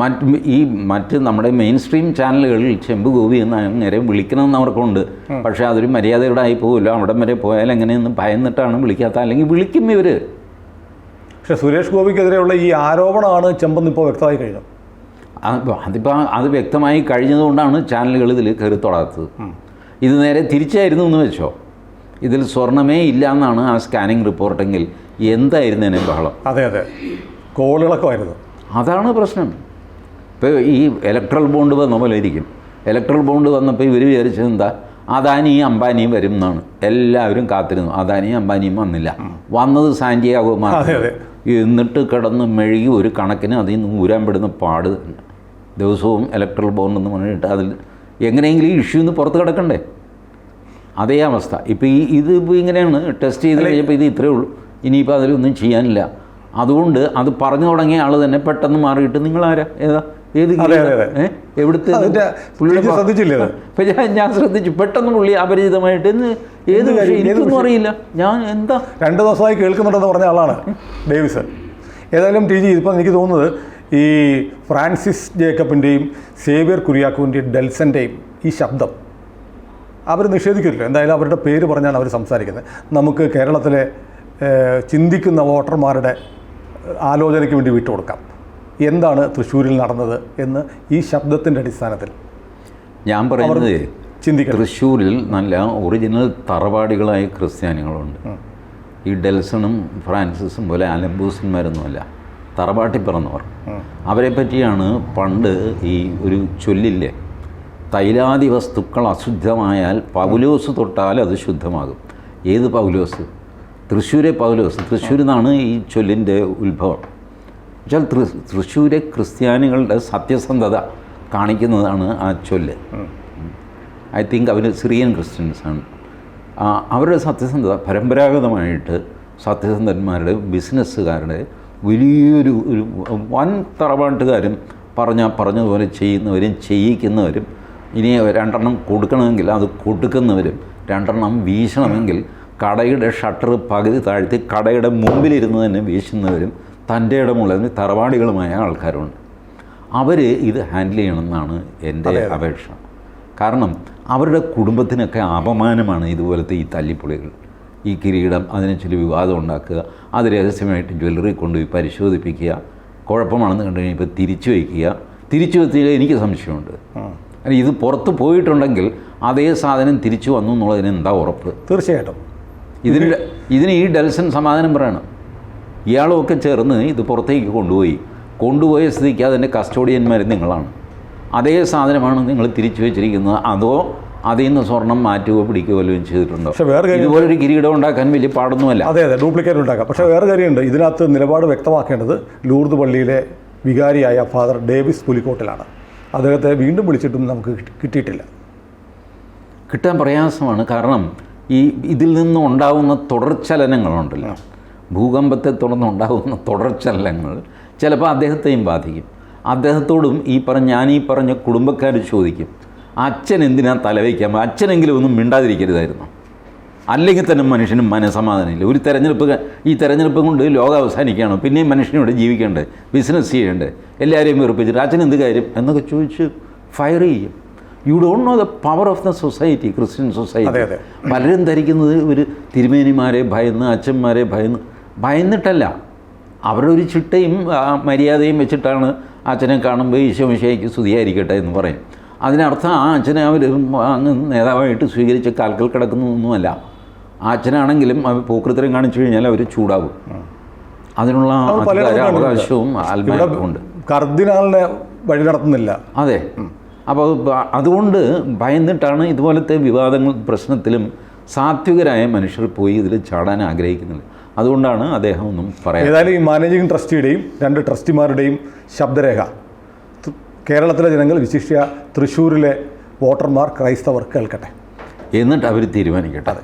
മറ്റ് ഈ മറ്റ് നമ്മുടെ മെയിൻ സ്ട്രീം ചാനലുകളിൽ ചെമ്പ് ഗോപി എന്ന് അങ്ങനെ വിളിക്കണമെന്ന് അവർക്കുണ്ട്. പക്ഷേ അതൊരു മര്യാദയുടെ ആയി പോകുമല്ലോ അവിടം വരെ പോയാൽ എങ്ങനെയെന്ന് ഭയന്നിട്ടാണ് വിളിക്കാത്ത അല്ലെങ്കിൽ വിളിക്കും ഇവർ പക്ഷേ സുരേഷ് ഗോപിക്കെതിരെയുള്ള ഈ ആരോപണമാണ് ചെമ്പെന്ന് ഇപ്പോൾ വ്യക്തമായി കഴിഞ്ഞു അതിപ്പോൾ അത് വ്യക്തമായി കഴിഞ്ഞതുകൊണ്ടാണ് ചാനലുകൾ ഇതിൽ കയറി തൊടാത്തത്. ഇത് നേരെ തിരിച്ചായിരുന്നു എന്ന് വെച്ചോ? ഇതിൽ സ്വർണമേ ഇല്ല എന്നാണ് ആ സ്കാനിങ് റിപ്പോർട്ടെങ്കിൽ എന്തായിരുന്നേനെ ബഹളം? അതെ അതെ. കോളുകളൊക്കെ കോളിളക്കമായിരുന്നു അതാണ് പ്രശ്നം. ഇപ്പോൾ ഈ ഇലക്ട്രൽ ബോണ്ട് വന്ന പോലെ ഇരിക്കും. ഇലക്ട്രൽ ബോണ്ട് വന്നപ്പോൾ ഇവർ വിചാരിച്ചത് എന്താ? അദാനിയും അംബാനിയും വരും എന്നാണ്. എല്ലാവരും കാത്തിരുന്നു. അദാനിയും അംബാനിയും വന്നില്ല. വന്നത് സാന്റിയാഗോ മാത്രം. എന്നിട്ട് കിടന്ന് മെഴുകി ഒരു കണക്കിന് അതിൽ നിന്ന് ഊരാൻ പെടുന്ന പാട് ദിവസവും ഇലക്ട്രൽ ബോണ്ട് എന്ന് പറഞ്ഞിട്ട് അതിൽ എങ്ങനെയെങ്കിലും ഈ ഇഷ്യൂ നിന്ന് പുറത്ത് കിടക്കണ്ടേ? അതേ അവസ്ഥ. ഇപ്പോൾ ഈ ഇത് ഇപ്പോൾ ഇങ്ങനെയാണ്. ടെസ്റ്റ് ചെയ്ത് കഴിഞ്ഞപ്പോൾ ഇത് ഇത്രയേ ഉള്ളൂ. ഇനിയിപ്പോൾ അതിലൊന്നും ചെയ്യാനില്ല. അതുകൊണ്ട് അത് പറഞ്ഞു തുടങ്ങിയ ആൾ തന്നെ പെട്ടെന്ന് മാറിയിട്ട് നിങ്ങളാരാ? ഏതാ? ഏത്? എവിടുത്തെ ശ്രദ്ധിച്ചില്ലേ? ഇപ്പൊ ഞാൻ ഞാൻ ശ്രദ്ധിച്ചു. പെട്ടെന്ന് പുള്ളി അപരിചിതമായിട്ട് ഇന്ന് ഏത് എനിക്കൊന്നും? അറിയില്ല. ഞാൻ എന്താ? രണ്ട് ദിവസമായി കേൾക്കുന്നുണ്ടെന്ന് പറഞ്ഞ ആളാണ് ഡേവിസൺ ഏതായാലും ടി ജി ഇപ്പം എനിക്ക് തോന്നുന്നത് ഈ ഫ്രാൻസിസ് ജേക്കബിന്റെയും സേവിയർ കുര്യാക്കുവിന്റെയും ഡെൽസന്റെയും ഈ ശബ്ദം അവർ നിഷേധിക്കില്ല എന്തായാലും അവരുടെ പേര് പറഞ്ഞാണ് അവർ സംസാരിക്കുന്നത്. നമുക്ക് കേരളത്തിലെ ചിന്തിക്കുന്ന വോട്ടർമാരുടെ ആലോചനയ്ക്ക് വേണ്ടി വിട്ടുകൊടുക്കാം. എന്താണ് തൃശ്ശൂരിൽ നടന്നത് എന്ന് ഈ ശബ്ദത്തിന്റെ അടിസ്ഥാനത്തിൽ ഞാൻ പറയുന്നത് ചിന്തിക്കണം. തൃശ്ശൂരിൽ നല്ല ഒറിജിനൽ തറവാടികളായ ക്രിസ്ത്യാനികളുണ്ട്. ഈ ഡെൽസണും ഫ്രാൻസിസും പോലെ അലംബൂസന്മാരൊന്നുമല്ല തറവാട്ടിൽ പിറന്നവർ. അവരെ പറ്റിയാണ് പണ്ട് ഈ ഒരു ചൊല്ലില്ലേ തൈലാദി വസ്തുക്കൾ അശുദ്ധമായാൽ പൗലോസ് തൊട്ടാൽ അത് ശുദ്ധമാകും. ഏത് പൗലോസ്? തൃശ്ശൂരെ പൗലോസ്. തൃശ്ശൂരിൽ നിന്നാണ് ഈ ചൊല്ലിന്റെ ഉത്ഭവം. എന്നുവെച്ചാൽ തൃ തൃശ്ശൂരെ ക്രിസ്ത്യാനികളുടെ സത്യസന്ധത കാണിക്കുന്നതാണ് ആ ചൊല്ല്. ഐ തിങ്ക് അവർ സിറിയൻ ക്രിസ്ത്യൻസാണ്. അവരുടെ സത്യസന്ധത പരമ്പരാഗതമായിട്ട് സത്യസന്ധന്മാരുടെ ബിസിനസ്സുകാരുടെ വലിയൊരു ഒരു വൻ തറവാട്ടുകാരും പറഞ്ഞാൽ പറഞ്ഞതുപോലെ ചെയ്യുന്നവരും ചെയ്യിക്കുന്നവരും ഇനി രണ്ടെണ്ണം കൊടുക്കണമെങ്കിൽ അത് കൊടുക്കുന്നവരും രണ്ടെണ്ണം വീശണമെങ്കിൽ കടയുടെ ഷട്ടർ പകുതി താഴ്ത്തി കടയുടെ മുമ്പിലിരുന്ന് തന്നെ വീശുന്നവരും തന്റെ ഇടമുള്ള തറവാടികളുമായ ആൾക്കാരുണ്ട്. അവർ ഇത് ഹാൻഡിൽ ചെയ്യണമെന്നാണ് എന്റെ അപേക്ഷ. കാരണം അവരുടെ കുടുംബത്തിനൊക്കെ അപമാനമാണ് ഇതുപോലത്തെ ഈ തല്ലിപ്പൊളികൾ. ഈ കിരീടം അതിനെ ചില വിവാദം ഉണ്ടാക്കുക അത് രഹസ്യമായിട്ട് ജ്വല്ലറി കൊണ്ടുപോയി പരിശോധിപ്പിക്കുക കുഴപ്പമാണെന്ന് കണ്ടു കഴിഞ്ഞാൽ ഇപ്പോൾ തിരിച്ചു വയ്ക്കുക. തിരിച്ചു വെച്ചാൽ എനിക്ക് സംശയമുണ്ട്. അല്ല, ഇത് പുറത്ത് പോയിട്ടുണ്ടെങ്കിൽ അതേ സാധനം തിരിച്ചു വന്നു എന്നുള്ളതിന് എന്താ ഉറപ്പ്? തീർച്ചയായിട്ടും. ഇതിന് ഇതിന് ഈ ഡെൽസൺ സമാധാനം പറയണം. ഇയാളുമൊക്കെ ചേർന്ന് ഇത് പുറത്തേക്ക് കൊണ്ടുപോയി. കൊണ്ടുപോയ സ്ഥിതിക്ക് അതിന്റെ കസ്റ്റോഡിയന്മാർ നിങ്ങളാണ്. അതേ സാധനമാണ് നിങ്ങൾ തിരിച്ചു വെച്ചിരിക്കുന്നത്. അതോ അതിൽ നിന്ന് സ്വർണം മാറ്റുകയോ പിടിക്കുകയോ വല്ലതും ചെയ്തിട്ടുണ്ടോ? പക്ഷേ വേറെ കാര്യം- ഇതുപോലൊരു കിരീടം ഉണ്ടാക്കാൻ വലിയ പാടൊന്നുമല്ല. അതെ അതെ ഡ്യൂപ്ലിക്കേറ്റ് ഉണ്ടാക്കാം. പക്ഷേ വേറെ കാര്യമുണ്ട്. ഇതിനകത്ത് നിലപാട് വ്യക്തമാക്കേണ്ടത് ലൂർദ് പള്ളിയിലെ വികാരിയായ ഫാദർ ഡേവിസ് പുലിക്കോട്ടിലാണ്. അദ്ദേഹത്തെ വീണ്ടും വിളിച്ചിട്ടും നമുക്ക് കിട്ടി- കിട്ടിയിട്ടില്ല. കിട്ടാൻ പ്രയാസമാണ്. കാരണം ഈ ഇതിൽ നിന്ന് ഉണ്ടാവുന്ന തുടർചലനങ്ങളുണ്ടല്ലോ ഭൂകമ്പത്തെ തുടർന്നുണ്ടാകുന്ന തുടർച്ചലങ്ങൾ ചിലപ്പോൾ അദ്ദേഹത്തെയും ബാധിക്കും. അദ്ദേഹത്തോടും ഈ പറഞ്ഞ ഞാൻ ഈ പറഞ്ഞ കുടുംബക്കാർ ചോദിക്കും അച്ഛൻ എന്തിനാ തലവയ്ക്കാൻ അച്ഛനെങ്കിലും ഒന്നും മിണ്ടാതിരിക്കരുതായിരുന്നു? അല്ലെങ്കിൽ തന്നെ മനുഷ്യനും മനസമാധാനമില്ല. ഒരു തെരഞ്ഞെടുപ്പ് ഈ തെരഞ്ഞെടുപ്പ് കൊണ്ട് ലോകം അവസാനിക്കുകയാണ്? പിന്നെയും മനുഷ്യനിവിടെ ജീവിക്കേണ്ടത് ബിസിനസ് ചെയ്യേണ്ടത് എല്ലാവരെയും വെറുപ്പിച്ചിട്ട് അച്ഛൻ എന്ത് കാര്യം? എന്നൊക്കെ ചോദിച്ച് ഫയർ ചെയ്യും. You don't know the power of the society Christian society. പലരും ധരിക്കുന്നത് ഒരു തിരുമേനിമാരെ ഭയന്ന് അച്ഛന്മാരെ ഭയന്ന്. ഭയന്നിട്ടല്ല. അവരുടെ ഒരു ചിട്ടയും മര്യാദയും വെച്ചിട്ടാണ് അച്ഛനെ കാണുമ്പോൾ ഈശോ മിശയ്ക്ക് സ്തുതിയായിരിക്കട്ടെ എന്ന് പറയും. അതിനർത്ഥം ആ അച്ഛനെ അവർ അങ്ങ് നേതാവായിട്ട് സ്വീകരിച്ച് കാൽക്കൽ കിടക്കുന്നൊന്നുമല്ല. ആ അച്ഛനാണെങ്കിലും അവർ പൂക്കൃത്രം കാണിച്ചു കഴിഞ്ഞാൽ അവർ ചൂടാകും അതിനുള്ള. അവകാശവും അത്ഭുതമുണ്ട് ആത്മാവുണ്ട് കർദിനാളിനെ വഴി നടത്തുന്നില്ല. അതെ. അപ്പോൾ അതുകൊണ്ട് ഭയന്നിട്ടാണ് ഇതുപോലത്തെ വിവാദങ്ങൾ പ്രശ്നത്തിലും സാത്വികരായ മനുഷ്യർ പോയി ഇതിൽ ചാടാൻ ആഗ്രഹിക്കുന്നില്ല അതുകൊണ്ടാണ് അദ്ദേഹം ഒന്നും പറയുന്നത് ഏതായാലും ഈ മാനേജിംഗ് ട്രസ്റ്റിയുടെയും രണ്ട് ട്രസ്റ്റിമാരുടെയും ശബ്ദരേഖ. കേരളത്തിലെ ജനങ്ങൾ വിശിഷ്യ തൃശ്ശൂരിലെ വോട്ടർമാർ ക്രൈസ്തവർ കേൾക്കട്ടെ. എന്നിട്ട് അവർ തീരുമാനിക്കട്ടെ.